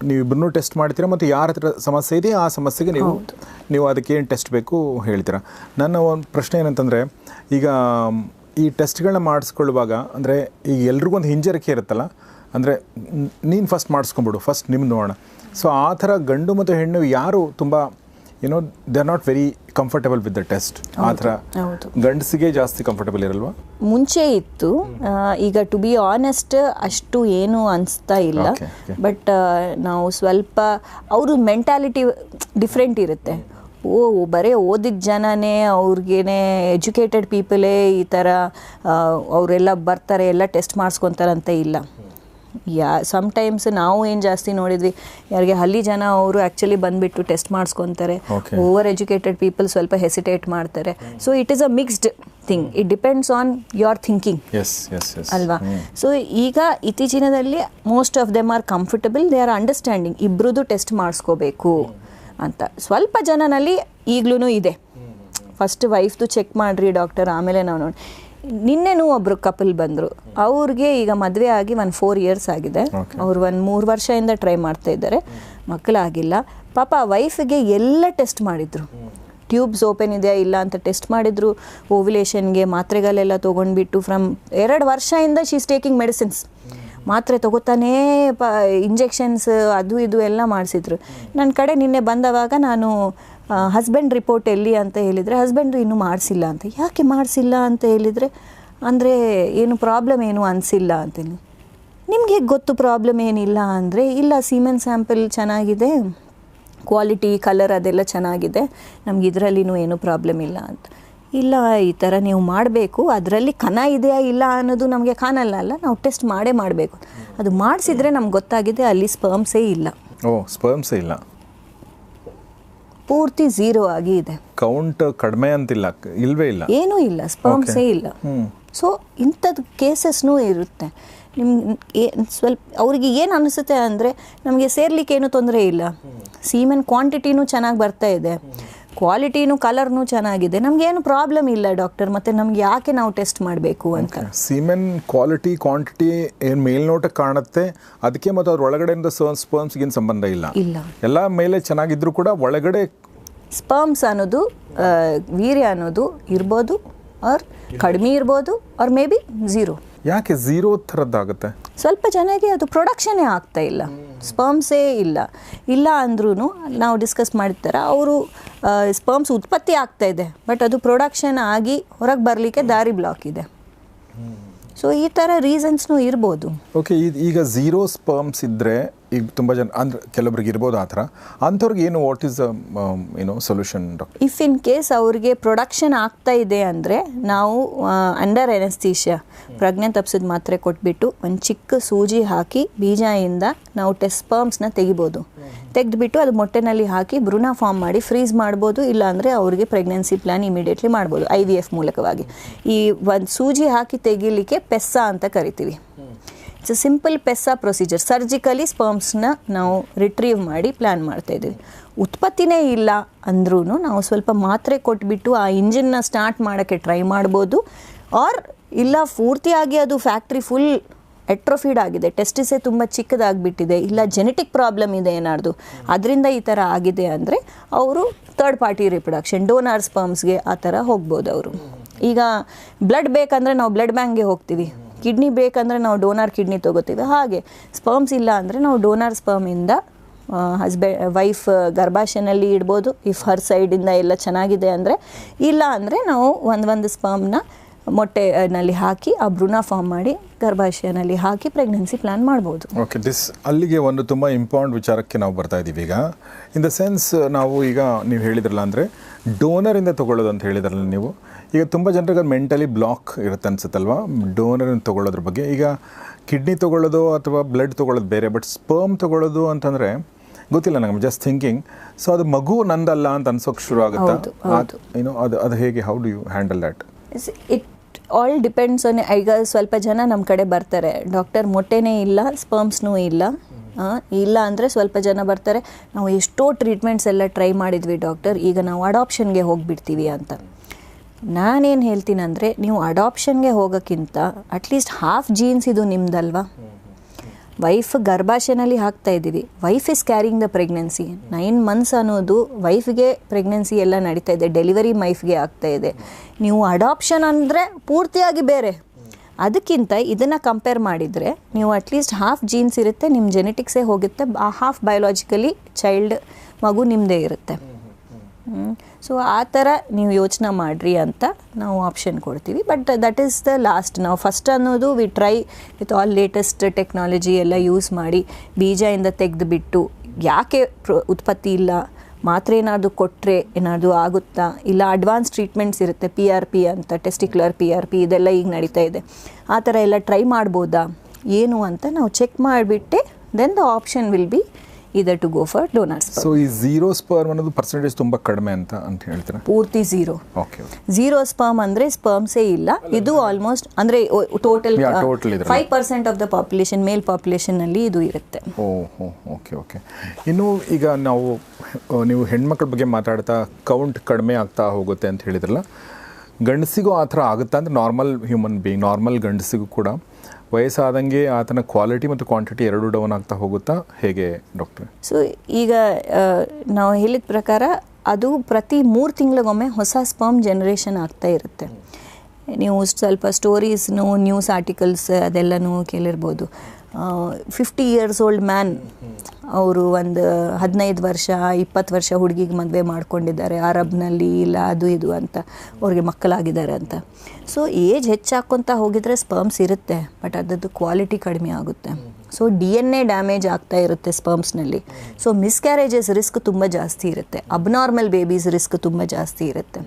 Speaker 1: ನೀವಿಬ್ಬರನ್ನೂ ಟೆಸ್ಟ್ ಮಾಡ್ತೀರಾ ಮತ್ತು ಯಾರ ಹತ್ರ ಸಮಸ್ಯೆ ಇದೆ ಆ ಸಮಸ್ಯೆಗೆ ನೀವು ನೀವು ಅದಕ್ಕೆ ಏನು ಟೆಸ್ಟ್ ಬೇಕು ಹೇಳ್ತೀರಾ. ನನ್ನ ಒಂದು ಪ್ರಶ್ನೆ ಏನಂತಂದರೆ ಈಗ ಈ ಟೆಸ್ಟ್ಗಳನ್ನ ಮಾಡಿಸ್ಕೊಳ್ಳುವಾಗ ಅಂದರೆ ಈಗ ಎಲ್ರಿಗೂ ಒಂದು ಹಿಂಜರಿಕೆ ಇರುತ್ತಲ್ಲ ಅಂದರೆ ನೀನು ಫಸ್ಟ್ ಮಾಡಿಸ್ಕೊಂಬಿಡು ಫಸ್ಟ್ ನಿಮ್ಮ ನೋಡೋಣ. ಸೊ ಆ ಥರ ಗಂಡು ಮತ್ತು ಹೆಣ್ಣು ಯಾರು ತುಂಬ ಏನೋ they are not very comfortable with the test ಆ ಥರ. ಗಂಡಸಿಗೆ ಜಾಸ್ತಿ ಕಂಫರ್ಟಬಲ್ ಇರಲ್ವಾ?
Speaker 2: ಮುಂಚೆ ಇತ್ತು. ಈಗ ಟು ಬಿ ಆನೆಸ್ಟ್ ಅಷ್ಟು ಏನು ಅನಿಸ್ತಾ ಇಲ್ಲ. ಬಟ್ ನಾವು ಸ್ವಲ್ಪ ಅವರು ಮೆಂಟಾಲಿಟಿ ಡಿಫ್ರೆಂಟ್ ಇರುತ್ತೆ. ಓ ಬರೀ ಓದಿದ ಜನನೇ ಅವ್ರಿಗೇನೆ ಎಜುಕೇಟೆಡ್ ಪೀಪಲೇ ಈ ಥರ ಅವರೆಲ್ಲ ಬರ್ತಾರೆ ಎಲ್ಲ ಟೆಸ್ಟ್ ಮಾಡಿಸ್ಕೊತಾರಂತ ಇಲ್ಲ. ಯಾ ಸಮ್ಟೈಮ್ಸ್ ನಾವು ಏನು ಜಾಸ್ತಿ ನೋಡಿದ್ವಿ ಯಾರಿಗೆ ಹಳ್ಳಿ ಜನ ಅವರು ಆ್ಯಕ್ಚುಲಿ ಬಂದುಬಿಟ್ಟು ಟೆಸ್ಟ್ ಮಾಡಿಸ್ಕೊತಾರೆ. ಓವರ್ ಎಜುಕೇಟೆಡ್ ಪೀಪಲ್ ಸ್ವಲ್ಪ ಹೆಸಿಟೇಟ್ ಮಾಡ್ತಾರೆ. So it is a mixed thing it depends on your thinking ಅಲ್ವಾ? ಸೊ ಈಗ ಇತ್ತೀಚಿನದಲ್ಲಿ most of them are comfortable they are understanding ಇಬ್ರದ್ದು test ಮಾಡಿಸ್ಕೋಬೇಕು ಅಂತ. ಸ್ವಲ್ಪ ಜನನಲ್ಲಿ ಈಗಲೂ ಇದೆ. ಫಸ್ಟ್ ವೈಫ್ದು ಚೆಕ್ ಮಾಡಿರಿ ಡಾಕ್ಟರ್ ಆಮೇಲೆ ನಾವು ನೋಡಿ ನಿನ್ನೆನೂ ಒಬ್ರು ಕಪಲ್ ಬಂದರು. ಅವ್ರಿಗೆ ಈಗ ಮದುವೆ ಆಗಿ ಒಂದು ಫೋರ್ ಇಯರ್ಸ್ ಆಗಿದೆ. ಅವ್ರು ಒಂದು ಮೂರು ವರ್ಷದಿಂದ ಟ್ರೈ ಮಾಡ್ತಾ ಇದ್ದಾರೆ. ಮಕ್ಕಳಾಗಿಲ್ಲ ಪಾಪ ವೈಫ್ಗೆ ಎಲ್ಲ ಟೆಸ್ಟ್ ಮಾಡಿದ್ರು. ಟ್ಯೂಬ್ಸ್ ಓಪನ್ ಇದೆಯಾ ಇಲ್ಲ ಅಂತ ಟೆಸ್ಟ್ ಮಾಡಿದ್ರು. ಓವ್ಯುಲೇಷನ್ಗೆ ಮಾತ್ರೆಗಳೆಲ್ಲ ತೊಗೊಂಡ್ಬಿಟ್ಟು ಫ್ರಮ್ ಎರಡು ವರ್ಷದಿಂದ ಶೀಸ್ ಟೇಕಿಂಗ್ ಮೆಡಿಸಿನ್ಸ್ ಮಾತ್ರೆ ತಗೋತಾನೇ ಪ ಇಂಜೆಕ್ಷನ್ಸ್ ಅದು ಇದು ಎಲ್ಲ ಮಾಡಿಸಿದ್ರು. ನನ್ನ ಕಡೆ ನಿನ್ನೆ ಬಂದವಾಗ ನಾನು ಹಸ್ಬೆಂಡ್ ರಿಪೋರ್ಟ್ ಎಲ್ಲಿ ಅಂತ ಹೇಳಿದರೆ ಹಸ್ಬೆಂಡು ಇನ್ನೂ ಮಾಡಿಸಿಲ್ಲ ಅಂತ. ಯಾಕೆ ಮಾಡಿಸಿಲ್ಲ ಅಂತ ಹೇಳಿದರೆ? ಅಂದರೆ ಏನು ಪ್ರಾಬ್ಲಮ್ ಏನು ಅನಿಸಿಲ್ಲ ಅಂತೇಳಿ ಹೇಗೆ ಗೊತ್ತು ಪ್ರಾಬ್ಲಮ್ ಏನಿಲ್ಲ ಅಂದರೆ? ಇಲ್ಲ ಸೀಮೆನ್ ಸ್ಯಾಂಪಲ್ ಚೆನ್ನಾಗಿದೆ. ಕ್ವಾಲಿಟಿ ಕಲರ್ ಅದೆಲ್ಲ ಚೆನ್ನಾಗಿದೆ. ನಮ್ಗೆ ಇದರಲ್ಲಿನೂ ಏನೂ ಪ್ರಾಬ್ಲಮ್ ಇಲ್ಲ ಅಂತ. ಇಲ್ಲ ಈ ಥರ ನೀವು ಮಾಡಬೇಕು ಅದರಲ್ಲಿ ಕಣ ಇದೆಯಾ ಇಲ್ಲ ಅನ್ನೋದು ನಮಗೆ ಕಾಣಲ್ಲ ಅಲ್ಲ ನಾವು ಟೆಸ್ಟ್ ಮಾಡೇ ಮಾಡಬೇಕು. ಅದು ಮಾಡಿಸಿದ್ರೆ ನಮ್ಗೆ ಗೊತ್ತಾಗಿದೆ ಅಲ್ಲಿ ಸ್ಪರ್ಮ್ಸೇ ಇಲ್ಲ.
Speaker 1: ಓ ಸ್ಪರ್ಮ್ಸೇ ಇಲ್ಲ.
Speaker 2: ಪೂರ್ತಿ ಝೀರೋ ಆಗಿ ಇದೆ.
Speaker 1: ಕೌಂಟ್ ಕಡಿಮೆ ಅಂತಿಲ್ಲ ಇಲ್ವೇ ಇಲ್ಲ.
Speaker 2: ಏನೂ ಇಲ್ಲ ಸ್ಪರ್ಮ್ಸೇ ಇಲ್ಲ. ಸೊ ಇಂಥದ್ದು ಕೇಸಸ್ನೂ ಇರುತ್ತೆ. ನಿಮ್ಗೆ ಸ್ವಲ್ಪ ಅವ್ರಿಗೆ ಏನು ಅನಿಸುತ್ತೆ ಅಂದರೆ ನಮಗೆ ಸೇರ್ಲಿಕ್ಕೆ ಏನೂ ತೊಂದರೆ ಇಲ್ಲ. ಸೀಮೆನ್ ಕ್ವಾಂಟಿಟಿನೂ ಚೆನ್ನಾಗಿ ಬರ್ತಾ ಇದೆ. ಕ್ವಾಲಿಟಿನೂ ಕಲರ್ನೂ ಚೆನ್ನಾಗಿದೆ. ನಮಗೇನು ಪ್ರಾಬ್ಲಮ್ ಇಲ್ಲ ಡಾಕ್ಟರ್ ಮತ್ತು ನಮ್ಗೆ ಯಾಕೆ ನಾವು ಟೆಸ್ಟ್ ಮಾಡಬೇಕು ಅಂತ?
Speaker 1: ಸೀಮೆನ್ ಕ್ವಾಲಿಟಿ ಕ್ವಾಂಟಿಟಿ ಏನು ಮೇಲ್ನೋಟಕ್ಕೆ ಕಾಣುತ್ತೆ ಅದಕ್ಕೆ ಮತ್ತು ಅವ್ರ ಒಳಗಡೆಯಿಂದ ಸ್ಪರ್ಮ್ಸ್ಗೇನು ಸಂಬಂಧ ಇಲ್ಲ.
Speaker 2: ಇಲ್ಲ.
Speaker 1: ಎಲ್ಲ ಮೇಲೆ ಚೆನ್ನಾಗಿದ್ರು ಕೂಡ ಒಳಗಡೆ
Speaker 2: ಸ್ಪರ್ಮ್ಸ್ ಅನ್ನೋದು ವೀರ್ಯ ಅನ್ನೋದು ಇರ್ಬೋದು ಆರ್ ಕಡಿಮೆ ಇರ್ಬೋದು ಆರ್ ಮೇ ಬಿ ಝೀರೋ
Speaker 1: ಯಾಕೆ ಝೀರೋ ಥರದ್ದಾಗುತ್ತೆ?
Speaker 2: ಸ್ವಲ್ಪ ಚೆನ್ನಾಗಿ ಅದು ಪ್ರೊಡಕ್ಷನ್ನೇ ಆಗ್ತಾ ಇಲ್ಲ. ಸ್ಪರ್ಮ್ಸೇ ಇಲ್ಲ. ಇಲ್ಲ ಅಂದ್ರೂ ನಾವು ಡಿಸ್ಕಸ್ ಮಾಡಿರ್ತಾರೆ ಅವರು ಸ್ಪರ್ಮ್ಸ್ ಉತ್ಪತ್ತಿ ಆಗ್ತಾ ಇದೆ. ಬಟ್ ಅದು ಪ್ರೊಡಕ್ಷನ್ ಆಗಿ ಹೊರಗೆ ಬರಲಿಕ್ಕೆ ದಾರಿ ಬ್ಲಾಕ್ ಇದೆ. ಸೊ ಈ ಥರ ರೀಸನ್ಸ್ನು ಇರ್ಬೋದು.
Speaker 1: ಓಕೆ ಈಗ ಝೀರೋ ಸ್ಪರ್ಮ್ಸ್ ಇದ್ದರೆ ಈಗ ತುಂಬ ಜನ ಅಂದ್ರೆ ಕೆಲವೊಬ್ರಿಗೆ ಇರ್ಬೋದು ಆ ಥರ. ಅಂಥವ್ರಿಗೆ ಏನು ವಾಟ್ ಈಸ್ ಏನು solution doctor
Speaker 2: if in case ಅವ್ರಿಗೆ ಪ್ರೊಡಕ್ಷನ್ ಆಗ್ತಾ ಇದೆ ಅಂದರೆ ನಾವು ಅಂಡರ್ ಎನಸ್ತೀಶಿಯಾ ಪ್ರಜ್ಞೆ ತಪ್ಪಿಸಿದ ಮಾತ್ರೆ ಕೊಟ್ಬಿಟ್ಟು ಒಂದು ಚಿಕ್ಕ ಸೂಜಿ ಹಾಕಿ ಬೀಜದಿಂದ ನಾವು ಟೆಸ್ಟ್ ಸ್ಪರ್ಮ್ಸ್ನ ತೆಗಿಬೋದು. ತೆಗೆದ್ಬಿಟ್ಟು ಅದು ಮೊಟ್ಟೆನಲ್ಲಿ ಹಾಕಿ ಭ್ರೂಣ ಫಾರ್ಮ್ ಮಾಡಿ ಫ್ರೀಸ್ ಮಾಡ್ಬೋದು, ಇಲ್ಲಾಂದರೆ ಅವರಿಗೆ ಪ್ರೆಗ್ನೆನ್ಸಿ ಪ್ಲ್ಯಾನ್ ಇಮಿಡಿಯೇಟ್ಲಿ ಮಾಡ್ಬೋದು ಐ ವಿ ಎಫ್ ಮೂಲಕವಾಗಿ. ಈ ಒಂದು ಸೂಜಿ ಹಾಕಿ ತೆಗಿಲಿಕ್ಕೆ ಪೆಸ್ಸಾ ಅಂತ ಕರಿತೀವಿ. It's simple PESA procedure surgically ಸ್ಪರ್ಮ್ಸ್ನ ನಾವು ರಿಟ್ರೀವ್ ಮಾಡಿ ಪ್ಲ್ಯಾನ್ ಮಾಡ್ತಾ ಇದ್ದೀವಿ. ಉತ್ಪತ್ತಿನೇ ಇಲ್ಲ ಅಂದ್ರೂ ನಾವು ಸ್ವಲ್ಪ ಮಾತ್ರೆ ಕೊಟ್ಬಿಟ್ಟು ಆ ಇಂಜಿನ್ನ ಸ್ಟಾರ್ಟ್ ಮಾಡೋಕ್ಕೆ ಟ್ರೈ ಮಾಡ್ಬೋದು. ಆರ್ ಇಲ್ಲ, ಪೂರ್ತಿಯಾಗಿ ಅದು ಫ್ಯಾಕ್ಟ್ರಿ ಫುಲ್ ಎಟ್ರೋಫೀಡ್ ಆಗಿದೆ. ಟೆಸ್ಟಿಸೇ ತುಂಬ ಚಿಕ್ಕದಾಗಿಬಿಟ್ಟಿದೆ. ಇಲ್ಲ ಜೆನೆಟಿಕ್ ಪ್ರಾಬ್ಲಮ್ ಇದೆ ಏನಾರ್ದು ಅದರಿಂದ ಈ ಥರ ಆಗಿದೆ ಅಂದರೆ ಅವರು ಥರ್ಡ್ ಪಾರ್ಟಿ ರಿಪ್ರೊಡಕ್ಷನ್ ಡೋನಾರ್ ಸ್ಪರ್ಮ್ಸ್ಗೆ ಆ ಥರ ಹೋಗ್ಬೋದು ಅವರು. ಈಗ ಬ್ಲಡ್ ಬೇಕಂದರೆ ನಾವು ಬ್ಲಡ್ ಬ್ಯಾಂಕ್ಗೆ ಹೋಗ್ತೀವಿ. ಕಿಡ್ನಿ ಬೇಕಂದರೆ ನಾವು ಡೋನಾರ್ ಕಿಡ್ನಿ ತೊಗೋತೀವಿ. ಹಾಗೆ ಸ್ಪರ್ಮ್ಸ್ ಇಲ್ಲ ಅಂದರೆ ನಾವು ಡೋನಾರ್ ಸ್ಪರ್ಮಿಂದ ಹಸ್ಬೆ ವೈಫ್ ಗರ್ಭಾಶಯನಲ್ಲಿ ಇಡ್ಬೋದು. ಇಫ್ ಹರ್ ಸೈಡಿಂದ ಎಲ್ಲ ಚೆನ್ನಾಗಿದೆ ಅಂದರೆ, ಇಲ್ಲ ಅಂದರೆ ನಾವು ಒಂದು ಒಂದು ಸ್ಪರ್ಮ್ನ ಮೊಟ್ಟೆನಲ್ಲಿ ಹಾಕಿ ಆ ಭ್ರೂಣ ಫಾರ್ಮ್ ಮಾಡಿ ಗರ್ಭಾಶಯನಲ್ಲಿ ಹಾಕಿ ಪ್ರೆಗ್ನೆನ್ಸಿ ಪ್ಲ್ಯಾನ್ ಮಾಡ್ಬೋದು.
Speaker 1: ಓಕೆ ದಿಸ್ ಅಲ್ಲಿಗೆ ಒಂದು ತುಂಬ ಇಂಪಾರ್ಟೆಂಟ್ ವಿಚಾರಕ್ಕೆ ನಾವು ಬರ್ತಾ ಇದ್ದೀವಿ ಈಗ. ಇನ್ ದ ಸೆನ್ಸ್ ನಾವು ಈಗ ನೀವು ಹೇಳಿದ್ರಲ್ಲ ಅಂದರೆ ಡೋನರಿಂದ ತೊಗೊಳ್ಳೋದು ಅಂತ ಹೇಳಿದ್ರಲ್ಲ ನೀವು. ಈಗ ತುಂಬ ಜನರಿಗೆ ಮೆಂಟಲಿ ಬ್ಲಾಕ್ ಇರುತ್ತೆ ಅನ್ಸುತ್ತಲ್ವಾ? ಡೋನರಿಂದ ತೊಗೊಳ್ಳೋದ್ರ ಬಗ್ಗೆ. ಈಗ ಕಿಡ್ನಿ ತೊಗೊಳ್ಳೋದು ಅಥವಾ ಬ್ಲಡ್ ತೊಗೊಳ್ಳೋದು ಬೇರೆ ಬಟ್ ಸ್ಪರ್ಮ್ ತೊಗೊಳ್ಳೋದು ಅಂತಂದರೆ ಗೊತ್ತಿಲ್ಲ ನಮ್ಗೆ ಜಸ್ಟ್ ಥಿಂಕಿಂಗ್ ಸೊ ಅದು ಮಗು ನಂದಲ್ಲ ಅಂತ ಅನ್ಸೋಕೆ ಶುರು ಆಗುತ್ತೆ. ಏನೋ ಅದು ಅದು ಹೇಗೆ how do you handle that
Speaker 2: it all depends on ಈಗ ಸ್ವಲ್ಪ ಜನ ನಮ್ಮ ಕಡೆ ಬರ್ತಾರೆ. ಡಾಕ್ಟರ್ ಮೊಟ್ಟೆನೇ ಇಲ್ಲ ಸ್ಪರ್ಮ್ಸ್ನೂ ಇಲ್ಲ. ಇಲ್ಲ ಅಂದರೆ ಸ್ವಲ್ಪ ಜನ ಬರ್ತಾರೆ. ನಾವು ಎಷ್ಟೋ ಟ್ರೀಟ್ಮೆಂಟ್ಸ್ ಎಲ್ಲ ಟ್ರೈ ಮಾಡಿದ್ವಿ ಡಾಕ್ಟರ್ ಈಗ ನಾವು ಅಡಾಪ್ಷನ್ಗೆ ಹೋಗಿಬಿಡ್ತೀವಿ ಅಂತ. ನಾನೇನು ಹೇಳ್ತೀನಿ ಅಂದರೆ ನೀವು ಅಡಾಪ್ಷನ್ಗೆ ಹೋಗೋಕ್ಕಿಂತ ಅಟ್ಲೀಸ್ಟ್ ಹಾಫ್ ಜೀನ್ಸ್ ಇದು ನಿಮ್ದಲ್ವಾ? ವೈಫ್ ಗರ್ಭಾಶಯನಲ್ಲಿ ಹಾಕ್ತಾ ಇದ್ದೀವಿ. Wife is carrying the pregnancy nine months ಅನ್ನೋದು ವೈಫ್ಗೆ ಪ್ರೆಗ್ನೆನ್ಸಿ ಎಲ್ಲ ನಡೀತಾ ಇದೆ. ಡೆಲಿವರಿ ವೈಫ್ಗೆ ಆಗ್ತಾ ಇದೆ. ನೀವು ಅಡಾಪ್ಷನ್ ಅಂದರೆ ಪೂರ್ತಿಯಾಗಿ ಬೇರೆ. ಅದಕ್ಕಿಂತ ಇದನ್ನು ಕಂಪೇರ್ ಮಾಡಿದರೆ ನೀವು ಅಟ್ಲೀಸ್ಟ್ ಹಾಫ್ ಜೀನ್ಸ್ ಇರುತ್ತೆ ನಿಮ್ಮ ಜೆನೆಟಿಕ್ಸೇ ಹೋಗುತ್ತೆ, ಆ ಹಾಫ್ ಬಯೋಲಾಜಿಕಲಿ ಚೈಲ್ಡ್ ಮಗು ನಿಮ್ಮದೇ ಇರುತ್ತೆ. ಸೊ ಆ ಥರ ನೀವು ಯೋಚನೆ ಮಾಡಿರಿ ಅಂತ ನಾವು ಆಪ್ಷನ್ ಕೊಡ್ತೀವಿ. But that is the last ನಾವು ಫಸ್ಟ್ ಅನ್ನೋದು we try with all latest technology ಎಲ್ಲ ಯೂಸ್ ಮಾಡಿ ಬೀಜದಿಂದ ತೆಗೆದು ಬಿಟ್ಟು ಯಾಕೆ ಪ್ರ- ಉತ್ಪತ್ತಿ ಇಲ್ಲ? ಮಾತ್ರೆ ಏನಾದರೂ ಕೊಟ್ಟರೆ ಏನಾದರೂ ಆಗುತ್ತಾ? ಇಲ್ಲ ಅಡ್ವಾನ್ಸ್ ಟ್ರೀಟ್ಮೆಂಟ್ಸ್ ಇರುತ್ತೆ. ಪಿ ಆರ್ ಪಿ ಅಂತ ಟೆಸ್ಟಿಕ್ಯುಲರ್ ಪಿ ಆರ್ ಪಿ ಇದೆಲ್ಲ ಈಗ ನಡೀತಾ ಇದೆ. ಆ ಥರ ಎಲ್ಲ ಟ್ರೈ ಮಾಡ್ಬೋದಾ? ಏನು ಅಂತ ನಾವು ಚೆಕ್ ಮಾಡಿಬಿಟ್ಟೆ then the option will be either to go for donors
Speaker 1: so ಈ ಝೀರೋ ಸ್ಪರ್ಮ್ ಅನ್ನೋದು ಪರ್ಸೆಂಟೇಜ್ ತುಂಬ ಕಡಿಮೆ ಅಂತ ಅಂತ ಹೇಳ್ತಾರೆ?
Speaker 2: ಪೂರ್ತಿ ಝೀರೋ
Speaker 1: ಓಕೆ
Speaker 2: ಝೀರೋ ಸ್ಪರ್ಮ್ ಅಂದರೆ ಸ್ಪರ್ಮ್ಸೇ ಇಲ್ಲ. ಇದು ಆಲ್ಮೋಸ್ಟ್ ಅಂದರೆ total. Five percent of the population male ಪಾಪ್ಯುಲೇಷನ್ನಲ್ಲಿ ಇದು ಇರುತ್ತೆ.
Speaker 1: ಓಹ್ ಓಕೆ ಓಕೆ ಇನ್ನು ಈಗ ನಾವು ನೀವು ಹೆಣ್ಮಕ್ಳ ಬಗ್ಗೆ ಮಾತಾಡ್ತಾ ಕೌಂಟ್ ಕಡಿಮೆ ಆಗ್ತಾ ಹೋಗುತ್ತೆ ಅಂತ ಹೇಳಿದ್ರಲ್ಲ ಗಂಡಸಿಗೂ ಆ ಥರ ಆಗುತ್ತಾ? ಅಂದರೆ ನಾರ್ಮಲ್ ಹ್ಯೂಮನ್ ಬೀಯಿಂಗ್ ನಾರ್ಮಲ್ ಗಂಡಸಿಗೂ ಕೂಡ. ವಯಸ್ಸಾದಂಗೆ ಆತನ ಕ್ವಾಲಿಟಿ ಮತ್ತು ಕ್ವಾಂಟಿಟಿ ಎರಡೂ ಡೌನ್ ಆಗ್ತಾ ಹೋಗುತ್ತಾ ಹೇಗೆ ಡಾಕ್ಟರ್
Speaker 2: ಸೊ ಈಗ ನಾವು ಹೇಳಿದ ಪ್ರಕಾರ ಅದು ಪ್ರತಿ ಮೂರು ತಿಂಗಳಿಗೊಮ್ಮೆ ಹೊಸ ಸ್ಪರ್ಮ್ ಜನ್ರೇಷನ್ ಆಗ್ತಾ ಇರುತ್ತೆ. ನೀವು ಸ್ವಲ್ಪ ಸ್ಟೋರೀಸ್ನು ನ್ಯೂಸ್ ಆರ್ಟಿಕಲ್ಸ್ ಅದೆಲ್ಲನೂ ಕೇಳಿರ್ಬೋದು. ಫಿಫ್ಟಿ ಇಯರ್ಸ್ ಓಲ್ಡ್ ಮ್ಯಾನ್ ಅವರು ಒಂದು ಹದಿನೈದು ವರ್ಷ, ಇಪ್ಪತ್ತು ವರ್ಷ ಹುಡುಗಿಗೆ ಮದುವೆ ಮಾಡ್ಕೊಂಡಿದ್ದಾರೆ. ಅರಬ್ನಲ್ಲಿ ಇಲ್ಲ, ಅದು ಇದು ಅಂತ ಅವ್ರಿಗೆ ಮಕ್ಕಳಾಗಿದ್ದಾರೆ ಅಂತ. ಸೊ ಏಜ್ ಹೆಚ್ಚಾಕೊಂತ ಹೋಗಿದ್ರೆ ಸ್ಪರ್ಮ್ಸ್ ಇರುತ್ತೆ ಬಟ್ ಅದರದ್ದು ಕ್ವಾಲಿಟಿ ಕಡಿಮೆ ಆಗುತ್ತೆ. So D N A damage ಆಗ್ತಾ ಇರುತ್ತೆ ಸ್ಪರ್ಮ್ಸ್ನಲ್ಲಿ ಸೊ ಮಿಸ್ಕ್ಯಾರೇಜಸ್ ರಿಸ್ಕ್ ತುಂಬ ಜಾಸ್ತಿ ಇರುತ್ತೆ. ಅಬ್ನಾರ್ಮಲ್ ಬೇಬೀಸ್ ರಿಸ್ಕ್ ತುಂಬ ಜಾಸ್ತಿ ಇರುತ್ತೆ.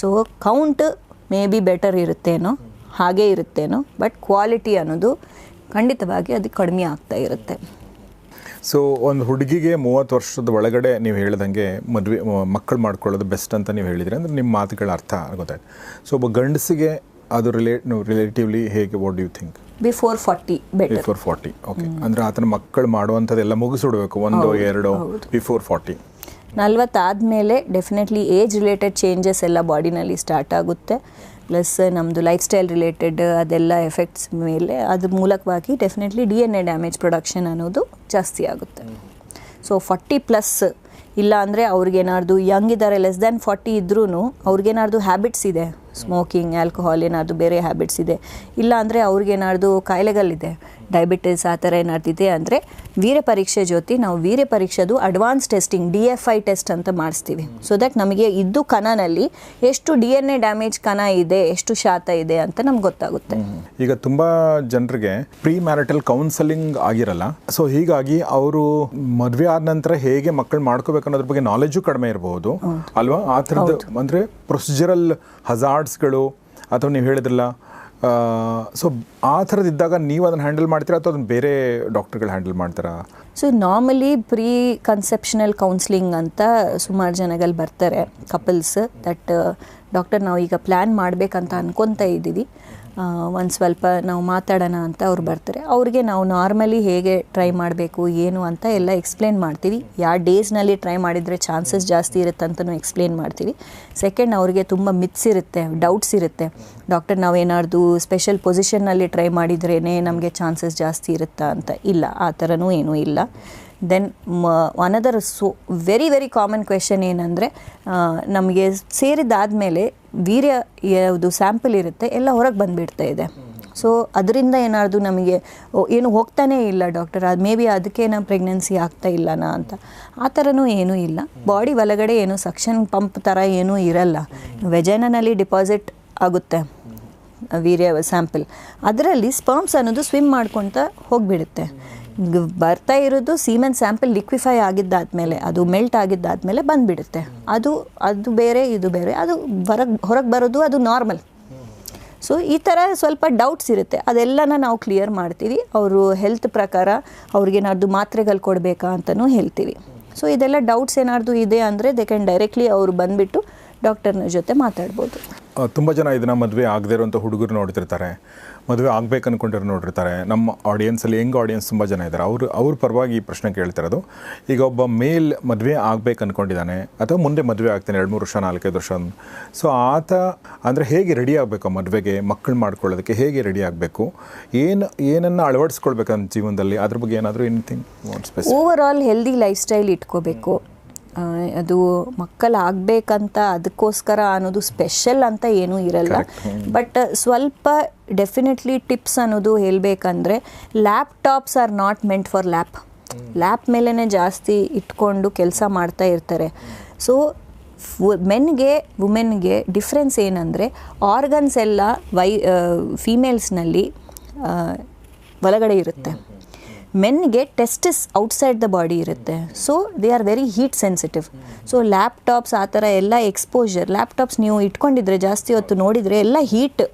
Speaker 2: So count may be better ಇರುತ್ತೇನೋ, ಹಾಗೇ ಇರುತ್ತೇನೋ ಬಟ್ ಕ್ವಾಲಿಟಿ ಅನ್ನೋದು ಖಂಡಿತವಾಗಿ ಅದು ಕಡಿಮೆ ಆಗ್ತಾ ಇರುತ್ತೆ.
Speaker 1: ಸೊ ಒಂದು ಹುಡುಗಿಗೆ ಮೂವತ್ತು ವರ್ಷದ ಒಳಗಡೆ ನೀವು ಹೇಳ್ದಂಗೆ ಮದುವೆ ಮಕ್ಕಳು ಮಾಡ್ಕೊಳ್ಳೋದು ಬೆಸ್ಟ್ ಅಂತ ನೀವು ಹೇಳಿದ್ರಿ. ಅಂದರೆ ನಿಮ್ಮ ಮಾತುಗಳ ಅರ್ಥ ಗೊತ್ತಾಯ್ತು ಸೊ ಒಬ್ಬ ಗಂಡಸಿಗೆ ಅದು ರಿಲೇಟ್ ರಿಲೇಟಿವ್ಲಿ ಹೇಗೆ what you think
Speaker 2: before forty
Speaker 1: before forty okay ಅಂದರೆ ಆತನ ಮಕ್ಕಳು ಮಾಡುವಂಥದ್ದೆಲ್ಲ ಮುಗಿಸಿಡಬೇಕು ಒಂದು ಎರಡು ಬಿಫೋರ್ ಫಾರ್ಟಿ
Speaker 2: ನಲ್ವತ್ತಾದಮೇಲೆ ಡೆಫಿನೆಟ್ಲಿ ಏಜ್ ರಿಲೇಟೆಡ್ ಚೇಂಜಸ್ ಎಲ್ಲ ಬಾಡಿನಲ್ಲಿ ಸ್ಟಾರ್ಟ್ ಆಗುತ್ತೆ. ಪ್ಲಸ್ ನಮ್ಮದು ಲೈಫ್ ಸ್ಟೈಲ್ ರಿಲೇಟೆಡ್ ಅದೆಲ್ಲ ಎಫೆಕ್ಟ್ಸ್ ಮೇಲೆ ಅದ್ರ ಮೂಲಕವಾಗಿ definitely D N A damage production ಅನ್ನೋದು ಜಾಸ್ತಿ ಆಗುತ್ತೆ. ಸೊ ಫಾರ್ಟಿ ಪ್ಲಸ್ ಇಲ್ಲ ಅಂದರೆ ಅವ್ರಿಗೇನಾರ್ದು ಯಂಗ್ ಇದ್ದಾರೆ ಲೆಸ್ ದ್ಯಾನ್ ಫಾರ್ಟಿ ಇದ್ರೂ ಅವ್ರಿಗೇನಾರ್ದು ಹ್ಯಾಬಿಟ್ಸ್ ಇದೆ. ಸ್ಮೋಕಿಂಗ್ ಆಲ್ಕೋಹಾಲ್ ಏನಾದರೂ ಬೇರೆ ಹ್ಯಾಬಿಟ್ಸ್ ಇದೆ. ಇಲ್ಲ ಅಂದರೆ ಅವ್ರಿಗೇನಾರ್ದು ಕಾಯಿಲೆಗಳಿದೆ. ಡಯಾಬಿಟಿಸ್ ಆ ಥರ ಏನಾಗ್ತಿದೆ ಅಂದರೆ ವೀರ್ಯ ಪರೀಕ್ಷೆ ಜೊತೆ ನಾವು ವೀರ್ಯ ಪರೀಕ್ಷೆದು advance testing D F I test ಅಂತ ಮಾಡಿಸ್ತೀವಿ. ಸೊ ದಟ್ ನಮಗೆ ಇದ್ದು ಕಣನಲ್ಲಿ ಎಷ್ಟು ಡಿ ಎನ್ ಎ ಡ್ಯಾಮೇಜ್ ಕಣ ಇದೆ ಎಷ್ಟು ಶಾತ ಇದೆ ಅಂತ ನಮ್ಗೆ ಗೊತ್ತಾಗುತ್ತೆ.
Speaker 1: ಈಗ ತುಂಬ ಜನರಿಗೆ ಪ್ರೀ ಮ್ಯಾರಿಟಲ್ ಕೌನ್ಸಲಿಂಗ್ ಆಗಿರಲ್ಲ. ಸೊ ಹೀಗಾಗಿ ಅವರು ಮದುವೆ ಆದ ನಂತರ ಹೇಗೆ ಮಕ್ಕಳು ಮಾಡ್ಕೋಬೇಕು ಅನ್ನೋದ್ರ ಬಗ್ಗೆ ನಾಲೆಜು ಕಡಿಮೆ ಇರಬಹುದು ಅಲ್ವಾ? ಆ ಥರದ ಅಂದರೆ ಪ್ರೊಸೀಜರಲ್ ಹಜಾರ್ಡ್ಸ್ಗಳು ಅಥವಾ ನೀವು ಹೇಳಿದ್ರಲ್ಲ ಸೊ ಆ ಥರದಿದ್ದಾಗ ನೀವು ಅದನ್ನು ಹ್ಯಾಂಡಲ್ ಮಾಡ್ತೀರಾ ಅಥವಾ ಅದನ್ನು ಬೇರೆ ಡಾಕ್ಟರ್ಗಳು ಹ್ಯಾಂಡಲ್ ಮಾಡ್ತಾರಾ?
Speaker 2: So normally pre conceptional counselling ಅಂತ ಸುಮಾರು ಜನಗಳು ಬರ್ತಾರೆ ಕಪಲ್ಸ್ ದಟ್ ಡಾಕ್ಟರ್ ನಾವು ಈಗ ಪ್ಲ್ಯಾನ್ ಮಾಡಬೇಕಂತ ಅನ್ಕೊತಾ ಇದ್ದೀವಿ. ಒಂದು ಸ್ವಲ್ಪ ನಾವು ಮಾತಾಡೋಣ ಅಂತ ಅವ್ರು ಬರ್ತಾರೆ. ಅವ್ರಿಗೆ ನಾವು ನಾರ್ಮಲಿ ಹೇಗೆ ಟ್ರೈ ಮಾಡಬೇಕು, ಏನು ಅಂತ ಎಲ್ಲ ಎಕ್ಸ್ಪ್ಲೇನ್ ಮಾಡ್ತೀವಿ. ಯಾವ ಡೇಸ್ನಲ್ಲಿ ಟ್ರೈ ಮಾಡಿದರೆ ಚಾನ್ಸಸ್ ಜಾಸ್ತಿ ಇರುತ್ತೆ ಅಂತಲೂ ಎಕ್ಸ್ಪ್ಲೇನ್ ಮಾಡ್ತೀವಿ. ಸೆಕೆಂಡ್, ಅವ್ರಿಗೆ ತುಂಬ ಮಿತ್ಸ್ ಇರುತ್ತೆ, ಡೌಟ್ಸ್ ಇರುತ್ತೆ. ಡಾಕ್ಟರ್ ನಾವು ಏನಾರ್ದು ಸ್ಪೆಷಲ್ ಪೊಸಿಷನ್ನಲ್ಲಿ ಟ್ರೈ ಮಾಡಿದ್ರೇ ನಮಗೆ ಚಾನ್ಸಸ್ ಜಾಸ್ತಿ ಇರುತ್ತಾ ಅಂತ. ಇಲ್ಲ, ಆ ಥರನೂ ಏನೂ ಇಲ್ಲ. Then another so very very common question ಏನಂದರೆ ನಮಗೆ ಸೇರಿದ್ದಾದಮೇಲೆ ವೀರ್ಯ ಯಾವುದು ಸ್ಯಾಂಪಲ್ ಇರುತ್ತೆ, ಎಲ್ಲ ಹೊರಗೆ ಬಂದುಬಿಡ್ತಾ ಇದೆ. ಸೊ ಅದರಿಂದ ಏನಾದರೂ ನಮಗೆ ಏನು ಹೋಗ್ತಾನೇ ಇಲ್ಲ ಡಾಕ್ಟರ್ ಅದು ಮೇ ಬಿ ಅದಕ್ಕೆ ನಾವು ಪ್ರೆಗ್ನೆನ್ಸಿ ಆಗ್ತಾ ಇಲ್ಲನಾ ಅಂತ. ಆ ಥರನೂ ಏನೂ ಇಲ್ಲ. ಬಾಡಿ ಒಳಗಡೆ ಏನು ಸಕ್ಷನ್ ಪಂಪ್ ಥರ ಏನೂ ಇರಲ್ಲ. ವೆಜೈನಲ್ಲಿ ಡಿಪಾಸಿಟ್ ಆಗುತ್ತೆ, ವೀರ್ಯ ಸ್ಯಾಂಪಲ್ ಅದರಲ್ಲಿ ಸ್ಪರ್ಮ್ಸ್ ಅನ್ನೋದು ಸ್ವಿಮ್ ಮಾಡ್ಕೊತ ಹೋಗಿಬಿಡುತ್ತೆ. ಬರ್ತಾ ಇರೋದು ಸೀಮೆನ್ ಸ್ಯಾಂಪಲ್ ಲಿಕ್ವಿಫೈ ಆಗಿದ್ದಾದ್ಮೇಲೆ, ಅದು ಮೆಲ್ಟ್ ಆಗಿದ್ದಾದ್ಮೇಲೆ ಬಂದುಬಿಡುತ್ತೆ. ಅದು ಅದು ಬೇರೆ, ಇದು ಬೇರೆ, ಅದು ಹೊರಗೆ ಹೊರಗೆ ಬರೋದು ಅದು ನಾರ್ಮಲ್ ಸೊ ಈ ಥರ ಸ್ವಲ್ಪ ಡೌಟ್ಸ್ ಇರುತ್ತೆ. ಅದೆಲ್ಲನ ನಾವು ಕ್ಲಿಯರ್ ಮಾಡ್ತೀವಿ. ಅವರು ಹೆಲ್ತ್ ಪ್ರಕಾರ ಅವ್ರಿಗೇನಾದ್ರು ಮಾತ್ರೆಗಳು ಕೊಡಬೇಕಾ ಅಂತಲೂ ಹೇಳ್ತೀವಿ. ಸೊ ಇದೆಲ್ಲ ಡೌಟ್ಸ್ ಏನಾದ್ರು ಇದೆ ಅಂದರೆ ದೇ ಕ್ಯಾನ್ ಡೈರೆಕ್ಟ್ಲಿ ಅವರು ಬಂದುಬಿಟ್ಟು ಡಾಕ್ಟರ್ನ ಜೊತೆ ಮಾತಾಡ್ಬೋದು.
Speaker 1: ತುಂಬ ಜನ ಇದನ್ನ ಮದುವೆ ಆಗದೇ ಇರುವಂಥ ಹುಡುಗರು ನೋಡ್ತಿರ್ತಾರೆ. ಮದುವೆ ಆಗ್ಬೇಕು ಅನ್ಕೊಂಡಿರೋ ನೋಡಿರ್ತಾರೆ. ನಮ್ಮ ಆಡಿಯನ್ಸಲ್ಲಿ ಯಂಗ್ ಆಡಿಯನ್ಸ್ ತುಂಬ ಜನ ಇದ್ದಾರೆ. ಅವರು, ಅವ್ರ ಪರವಾಗಿ ಈ ಪ್ರಶ್ನೆ ಕೇಳ್ತಿರೋದು ಈಗ ಒಬ್ಬ ಮೇಲ್ ಮದುವೆ ಆಗ್ಬೇಕು ಅಂದ್ಕೊಂಡಿದ್ದಾನೆ ಅಥವಾ ಮುಂದೆ ಮದುವೆ ಆಗ್ತಾನೆ ಎರಡು, ಮೂರು ವರ್ಷ, ನಾಲ್ಕೈದು ವರ್ಷ ಸೊ ಆತ ಅಂದರೆ ಹೇಗೆ ರೆಡಿ ಆಗಬೇಕು ಮದುವೆಗೆ, ಮಕ್ಕಳು ಮಾಡ್ಕೊಳ್ಳೋದಕ್ಕೆ ಹೇಗೆ ರೆಡಿ ಆಗಬೇಕು? ಏನು, ಏನನ್ನು ಅಳವಡಿಸ್ಕೊಳ್ಬೇಕಂತ ಜೀವನದಲ್ಲಿ? ಅದ್ರ ಬಗ್ಗೆ ಏನಾದರೂ anything
Speaker 2: overall healthy lifestyle ಇಟ್ಕೋಬೇಕು. ಅದು ಮಕ್ಕಳು ಆಗಬೇಕಂತ ಅದಕ್ಕೋಸ್ಕರ ಅನ್ನೋದು ಸ್ಪೆಷಲ್ ಅಂತ ಏನೂ ಇರಲ್ಲ. ಬಟ್ ಸ್ವಲ್ಪ ಡೆಫಿನೆಟ್ಲಿ ಟಿಪ್ಸ್ ಅನ್ನೋದು ಹೇಳಬೇಕಂದ್ರೆ laptops are not meant for lap lap ಮೇಲೇ ಜಾಸ್ತಿ ಇಟ್ಕೊಂಡು ಕೆಲಸ ಮಾಡ್ತಾ ಇರ್ತಾರೆ. ಸೊ ಮೆನ್ಗೆ ವುಮೆನ್ಗೆ ಡಿಫ್ರೆನ್ಸ್ ಏನಂದರೆ ಆರ್ಗನ್ಸ್ ಎಲ್ಲ ವೈ ಫೀಮೇಲ್ಸ್ನಲ್ಲಿ ಒಳಗಡೆ ಇರುತ್ತೆ. ಮೆನ್ಗೆ ಟೆಸ್ಟಿಸ್ ಔಟ್ಸೈಡ್ ದ ಬಾಡಿ ಇರುತ್ತೆ. So they are very heat sensitive so laptops ಆ ಥರ ಎಲ್ಲ ಎಕ್ಸ್ಪೋಜರ್ ಲ್ಯಾಪ್ಟಾಪ್ಸ್ ನೀವು ಇಟ್ಕೊಂಡಿದ್ರೆ ಜಾಸ್ತಿ ಹೊತ್ತು ನೋಡಿದರೆ ಎಲ್ಲ ಹೀಟ್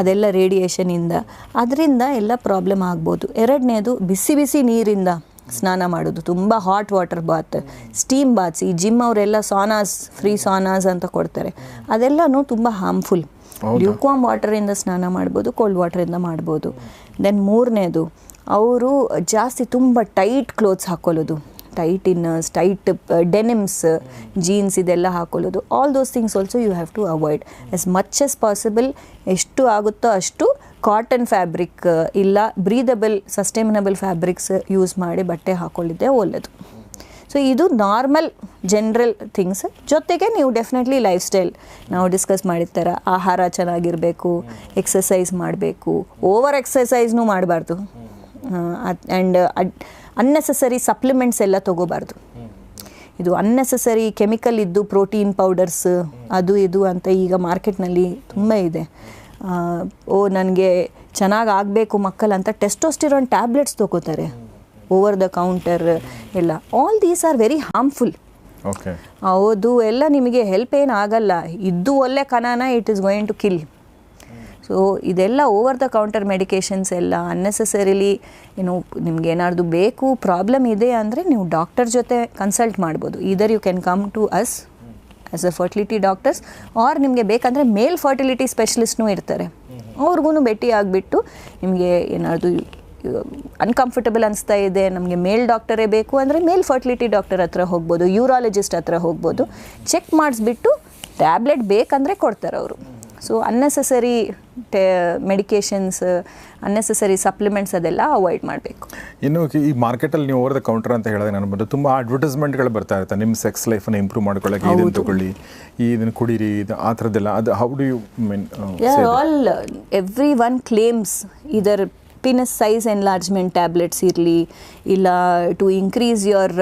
Speaker 2: ಅದೆಲ್ಲ ರೇಡಿಯೇಷನಿಂದ ಅದರಿಂದ ಎಲ್ಲ ಪ್ರಾಬ್ಲಮ್ ಆಗ್ಬೋದು. ಎರಡನೇದು ಬಿಸಿ ಬಿಸಿ ನೀರಿಂದ ಸ್ನಾನ ಮಾಡೋದು. ತುಂಬ hot water bath steam baths ಈ ಜಿಮ್ ಅವರೆಲ್ಲ ಸಾನಾಸ್ ಫ್ರೀ ಸಾನಾಸ್ ಅಂತ ಕೊಡ್ತಾರೆ. ಅದೆಲ್ಲನೂ ತುಂಬ ಹಾರ್ಮ್ಫುಲ್ ಲ್ಯೂಕ್ವಾಮ್ ವಾಟರಿಂದ ಸ್ನಾನ ಮಾಡ್ಬೋದು ಕೋಲ್ಡ್ ವಾಟರಿಂದ ಮಾಡ್ಬೋದು. ದೆನ್ ಮೂರನೇದು ಅವರು ಜಾಸ್ತಿ ತುಂಬ ಟೈಟ್ ಕ್ಲೋತ್ಸ್ ಹಾಕೊಳ್ಳೋದು. Tight inners tight denims jeans ಇದೆಲ್ಲ ಹಾಕೊಳ್ಳೋದು. All those things also you have to avoid as much as possible ಎಷ್ಟು ಆಗುತ್ತೋ ಅಷ್ಟು ಕಾಟನ್ ಫ್ಯಾಬ್ರಿಕ್ ಇಲ್ಲ ಬ್ರೀದಬಲ್ ಸಸ್ಟೈನಬಲ್ ಫ್ಯಾಬ್ರಿಕ್ಸ್ ಯೂಸ್ ಮಾಡಿ ಬಟ್ಟೆ ಹಾಕೊಳ್ಳಿದ್ದೆ ಒಳ್ಳೆಯದು ಸೊ ಇದು ನಾರ್ಮಲ್ ಜನರಲ್ ಥಿಂಗ್ಸ್ ಜೊತೆಗೆ ನೀವು ಡೆಫಿನೆಟ್ಲಿ ಲೈಫ್ ಸ್ಟೈಲ್ ನಾವು ಡಿಸ್ಕಸ್ ಮಾಡಿದ ಥರ ಆಹಾರ ಚೆನ್ನಾಗಿರಬೇಕು ಎಕ್ಸಸೈಸ್ ಮಾಡಬೇಕು. ಓವರ್ ಎಕ್ಸಸೈಸ್ನೂ ಮಾಡಬಾರ್ದು. ಆ್ಯಂಡ್ ಅನ್ನೆಸಸರಿ ಸಪ್ಲಿಮೆಂಟ್ಸ್ ಎಲ್ಲ ತೊಗೋಬಾರ್ದು. ಇದು ಅನ್ನೆಸಸರಿ ಕೆಮಿಕಲ್ ಇದ್ದು ಪ್ರೋಟೀನ್ ಪೌಡರ್ಸ್ ಅದು ಇದು ಅಂತ ಈಗ ಮಾರ್ಕೆಟ್ನಲ್ಲಿ ತುಂಬ ಇದೆ. ಓ ನನಗೆ ಚೆನ್ನಾಗಿ ಆಗಬೇಕು ಮಕ್ಕಳು ಅಂತ ಟೆಸ್ಟೋಸ್ಟಿರೋನ್ ಟ್ಯಾಬ್ಲೆಟ್ಸ್ ತೊಗೋತಾರೆ. ಓವರ್ ದ ಕೌಂಟರ್ ಎಲ್ಲ. All these are very harmful ಹೌದು ಎಲ್ಲ ನಿಮಗೆ ಹೆಲ್ಪ್ ಏನು ಆಗಲ್ಲ. ಇದ್ದು ಒಳ್ಳೆ ಕಣನ it is going to kill so ಇದೆಲ್ಲ ಓವರ್ ದ ಕೌಂಟರ್ ಮೆಡಿಕೇಷನ್ಸ್ ಎಲ್ಲ ಅನ್ನೆಸೆಸರಿಲಿ ಏನು ನಿಮ್ಗೆ ಏನಾದ್ರು ಬೇಕು ಪ್ರಾಬ್ಲಮ್ ಇದೆ ಅಂದರೆ ನೀವು ಡಾಕ್ಟರ್ ಜೊತೆ ಕನ್ಸಲ್ಟ್ ಮಾಡ್ಬೋದು. Either you can come to us as a fertility doctors or ನಿಮಗೆ ಬೇಕಂದರೆ ಮೇಲ್ ಫರ್ಟಿಲಿಟಿ ಸ್ಪೆಷಲಿಸ್ಟ್ನೂ ಇರ್ತಾರೆ. ಅವ್ರಿಗೂ ಭೇಟಿ ಆಗಿಬಿಟ್ಟು ನಿಮಗೆ ಏನಾದರೂ ಅನ್ಕಂಫರ್ಟಬಲ್ ಅನಿಸ್ತಾ ಇದೆ, ನಮಗೆ ಮೇಲ್ ಡಾಕ್ಟರೇ ಬೇಕು ಅಂದರೆ ಮೇಲ್ ಫರ್ಟಿಲಿಟಿ ಡಾಕ್ಟರ್ ಹತ್ರ ಹೋಗ್ಬೋದು ಯೂರಾಲಜಿಸ್ಟ್ ಹತ್ರ ಹೋಗ್ಬೋದು. ಚೆಕ್ ಮಾಡಿಸ್ಬಿಟ್ಟು ಟ್ಯಾಬ್ಲೆಟ್ ಬೇಕಂದರೆ ಕೊಡ್ತಾರೆ ಅವರು. ಸೊ ಅನ್ನೆಸಸರಿ ಟೆ ಮೆಡಿಕೇಶನ್ಸ್ ಅನ್ನೆಸಸರಿ ಸಪ್ಲಿಮೆಂಟ್ಸ್ ಅದೆಲ್ಲ ಅವಾಯ್ಡ್ ಮಾಡಬೇಕು.
Speaker 1: ಇನ್ನು ಈ ಮಾರ್ಕೆಟಲ್ಲಿ ನೀವು ಓವರ್ ದ ಕೌಂಟರ್ ಅಂತ ಹೇಳಿದ್ರೆ ನಾನು ಬಂದು ತುಂಬ ಅಡ್ವರ್ಟೈಸ್ಮೆಂಟ್ಗಳು ಬರ್ತಾ ಇರುತ್ತೆ. ನಿಮ್ಮ ಸೆಕ್ಸ್ ಲೈಫನ್ನು ಇಂಪ್ರೂವ್ ಮಾಡ್ಕೊಳ್ಳೋಕೆ ಇದನ್ನು ತಗೊಳ್ಳಿ ಈ ಇದನ್ನು ಕುಡೀರಿ ಇದು ಆ ಥರದ್ದೆಲ್ಲ. ಅದು how do you mean
Speaker 2: all everyone claims either penis size enlargement tablets ಇರಲಿ ಇಲ್ಲ to increase your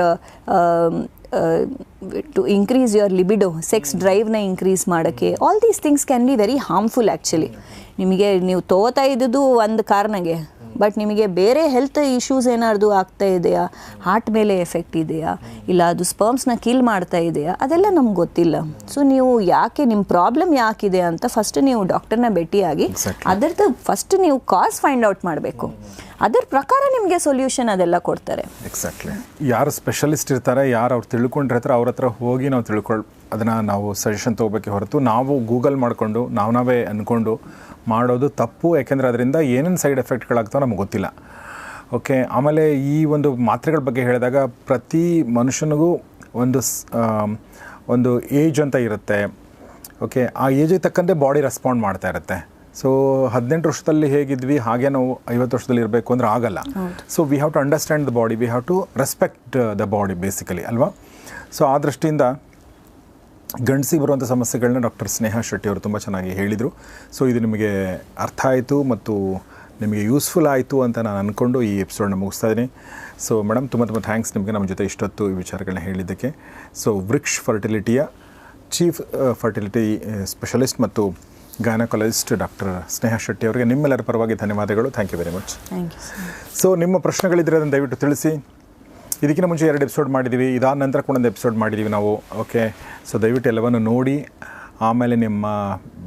Speaker 2: to increase your libido sex ಡ್ರೈವ್ನ increase ಮಾಡೋಕ್ಕೆ all these things can be very harmful actually ನಿಮಗೆ ನೀವು ತಗೋತಾ ಇದ್ದುದು ಒಂದು ಕಾರಣಗೆ ಬಟ್ ನಿಮಗೆ ಬೇರೆ ಹೆಲ್ತ್ ಇಶ್ಯೂಸ್ ಏನಾದ್ರು ಆಗ್ತಾ ಇದೆಯಾ? ಹಾರ್ಟ್ ಮೇಲೆ ಎಫೆಕ್ಟ್ ಇದೆಯಾ? ಇಲ್ಲ ಅದು ಸ್ಪರ್ಮ್ಸ್ನ ಕಿಲ್ ಮಾಡ್ತಾ ಇದೆಯಾ? ಅದೆಲ್ಲ ನಮ್ಗೆ ಗೊತ್ತಿಲ್ಲ. ಸೊ ನೀವು ಯಾಕೆ ನಿಮ್ಮ ಪ್ರಾಬ್ಲಮ್ ಯಾಕಿದೆ ಅಂತ ಫಸ್ಟ್ ನೀವು ಡಾಕ್ಟರ್ನ ಭೇಟಿಯಾಗಿ. ಅದರದ್ದು ಫಸ್ಟ್ ನೀವು ಕಾಸ್ ಫೈಂಡ್ ಔಟ್ ಮಾಡಬೇಕು. ಅದರ ಪ್ರಕಾರ ನಿಮಗೆ ಸೊಲ್ಯೂಷನ್ ಅದೆಲ್ಲ ಕೊಡ್ತಾರೆ.
Speaker 1: ಎಕ್ಸಾಕ್ಟ್ಲಿ ಯಾರು ಸ್ಪೆಷಲಿಸ್ಟ್ ಇರ್ತಾರೆ, ಯಾರು ಅವ್ರು ತಿಳ್ಕೊಂಡಿರ್ತಾರೆ, ಅವ್ರ ಹತ್ರ ಹೋಗಿ ನಾವು ತಿಳ್ಕೊಳ್, ಅದನ್ನು ನಾವು ಸಜೆಷನ್ ತೊಗೋಬೇಕೆ ಹೊರತು ನಾವು ಗೂಗಲ್ ಮಾಡಿಕೊಂಡು, ನಾವು ನಾವೇ ಅಂದ್ಕೊಂಡು ಮಾಡೋದು ತಪ್ಪು, ಯಾಕೆಂದರೆ ಅದರಿಂದ ಏನೇನು ಸೈಡ್ ಎಫೆಕ್ಟ್ಗಳಾಗ್ತಾವೆ ನಮಗೆ ಗೊತ್ತಿಲ್ಲ. ಓಕೆ ಆಮೇಲೆ ಈ ಒಂದು ಮಾತ್ರೆಗಳ ಬಗ್ಗೆ ಹೇಳಿದಾಗ ಪ್ರತಿ ಮನುಷ್ಯನಿಗೂ ಒಂದು ಒಂದು ಏಜ್ ಅಂತ ಇರುತ್ತೆ. ಓಕೆ ಆ ಏಜಿಗೆ ತಕ್ಕಂತೆ ಬಾಡಿ ರೆಸ್ಪಾಂಡ್ ಮಾಡ್ತಾ ಇರುತ್ತೆ. ಸೊ ಹದಿನೆಂಟು ವರ್ಷದಲ್ಲಿ ಹೇಗಿದ್ವಿ? ಹಾಗೆ ನಾವು ಐವತ್ತು ವರ್ಷದಲ್ಲಿ ಇರಬೇಕು ಅಂದರೆ ಆಗಲ್ಲ. So we have to understand the body we have to respect the body basically ಅಲ್ವಾ? ಸೊ ಆ ದೃಷ್ಟಿಯಿಂದ ಗಂಡಸಿ ಬರುವಂಥ ಸಮಸ್ಯೆಗಳನ್ನ ಡಾಕ್ಟರ್ ಸ್ನೇಹ ಶೆಟ್ಟಿ ಅವರು ತುಂಬ ಚೆನ್ನಾಗಿ ಹೇಳಿದರು. ಸೊ ಇದು ನಿಮಗೆ ಅರ್ಥ ಆಯಿತು ಮತ್ತು ನಿಮಗೆ ಯೂಸ್ಫುಲ್ ಆಯಿತು ಅಂತ ನಾನು ಅಂದ್ಕೊಂಡು ಈ ಎಪಿಸೋಡ್ನ ಮುಗಿಸ್ತಾ ಇದ್ದೀನಿ. ಸೊ ಮೇಡಮ್ ತುಂಬ ತುಂಬ ಥ್ಯಾಂಕ್ಸ್ ನಿಮಗೆ ನಮ್ಮ ಜೊತೆ ಇಷ್ಟೊತ್ತು ಈ ವಿಚಾರಗಳನ್ನ ಹೇಳಿದ್ದಕ್ಕೆ. ಸೊ ವೃಕ್ಷ್ ಫರ್ಟಿಲಿಟಿಯ ಚೀಫ್ ಫರ್ಟಿಲಿಟಿ ಸ್ಪೆಷಲಿಸ್ಟ್ ಮತ್ತು ಗೈನಕಾಲಜಿಸ್ಟ್ ಡಾಕ್ಟರ್ ಸ್ನೇಹ ಶೆಟ್ಟಿ ಅವರಿಗೆ ನಿಮ್ಮೆಲ್ಲರ ಪರವಾಗಿ ಧನ್ಯವಾದಗಳು. Thank you very much so ನಿಮ್ಮ ಪ್ರಶ್ನೆಗಳಿದ್ರೆ ಅದನ್ನು ದಯವಿಟ್ಟು ತಿಳಿಸಿ. ಇದಕ್ಕಿಂತ ಮುಂಚೆ ಎರಡು ಎಪಿಸೋಡ್ ಮಾಡಿದ್ದೀವಿ ಇದಾದ ನಂತರ ಕೂಡ ಒಂದು ಎಪಿಸೋಡ್ ಮಾಡಿದ್ದೀವಿ ನಾವು. ಓಕೆ ಸೊ ದಯವಿಟ್ಟು ಎಲ್ಲವನ್ನು ನೋಡಿ ಆಮೇಲೆ ನಿಮ್ಮ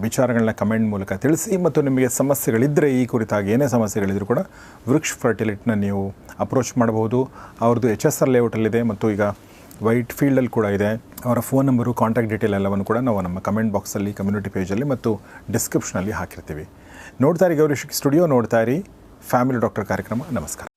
Speaker 1: ವಿಚಾರಗಳನ್ನ ಕಮೆಂಟ್ ಮೂಲಕ ತಿಳಿಸಿ ಮತ್ತು ನಿಮಗೆ ಸಮಸ್ಯೆಗಳಿದ್ದರೆ ಈ ಕುರಿತಾಗಿ ಏನೇ ಸಮಸ್ಯೆಗಳಿದ್ರೂ ಕೂಡ ವೃಕ್ಷ ಫರ್ಟಿಲಿಟಿನ ನೀವು ಅಪ್ರೋಚ್ ಮಾಡಬಹುದು. ಅವ್ರದ್ದು ಎಚ್ ಎಸ್ ಆರ್ ಲೇಔಟಲ್ಲಿದೆ ಮತ್ತು ಈಗ ವೈಟ್ ಫೀಲ್ಡಲ್ಲಿ ಕೂಡ ಇದೆ. ಅವರ ಫೋನ್ ನಂಬರು, ಕಾಂಟ್ಯಾಕ್ಟ್ ಡೀಟೇಲ್ ಎಲ್ಲವನ್ನು ಕೂಡ ನಾವು ನಮ್ಮ ಕಮೆಂಟ್ ಬಾಕ್ಸಲ್ಲಿ, ಕಮ್ಯುನಿಟಿ ಪೇಜಲ್ಲಿ ಮತ್ತು ಡಿಸ್ಕ್ರಿಪ್ಷನಲ್ಲಿ ಹಾಕಿರ್ತೀವಿ. ನೋಡ್ತಾ ಇರಿ ಗೌರಿ ಸ್ಟುಡಿಯೋ ನೋಡ್ತಾ ಇರಿ. ಫ್ಯಾಮಿಲಿ ಡಾಕ್ಟರ್ ಕಾರ್ಯಕ್ರಮ, ನಮಸ್ಕಾರ.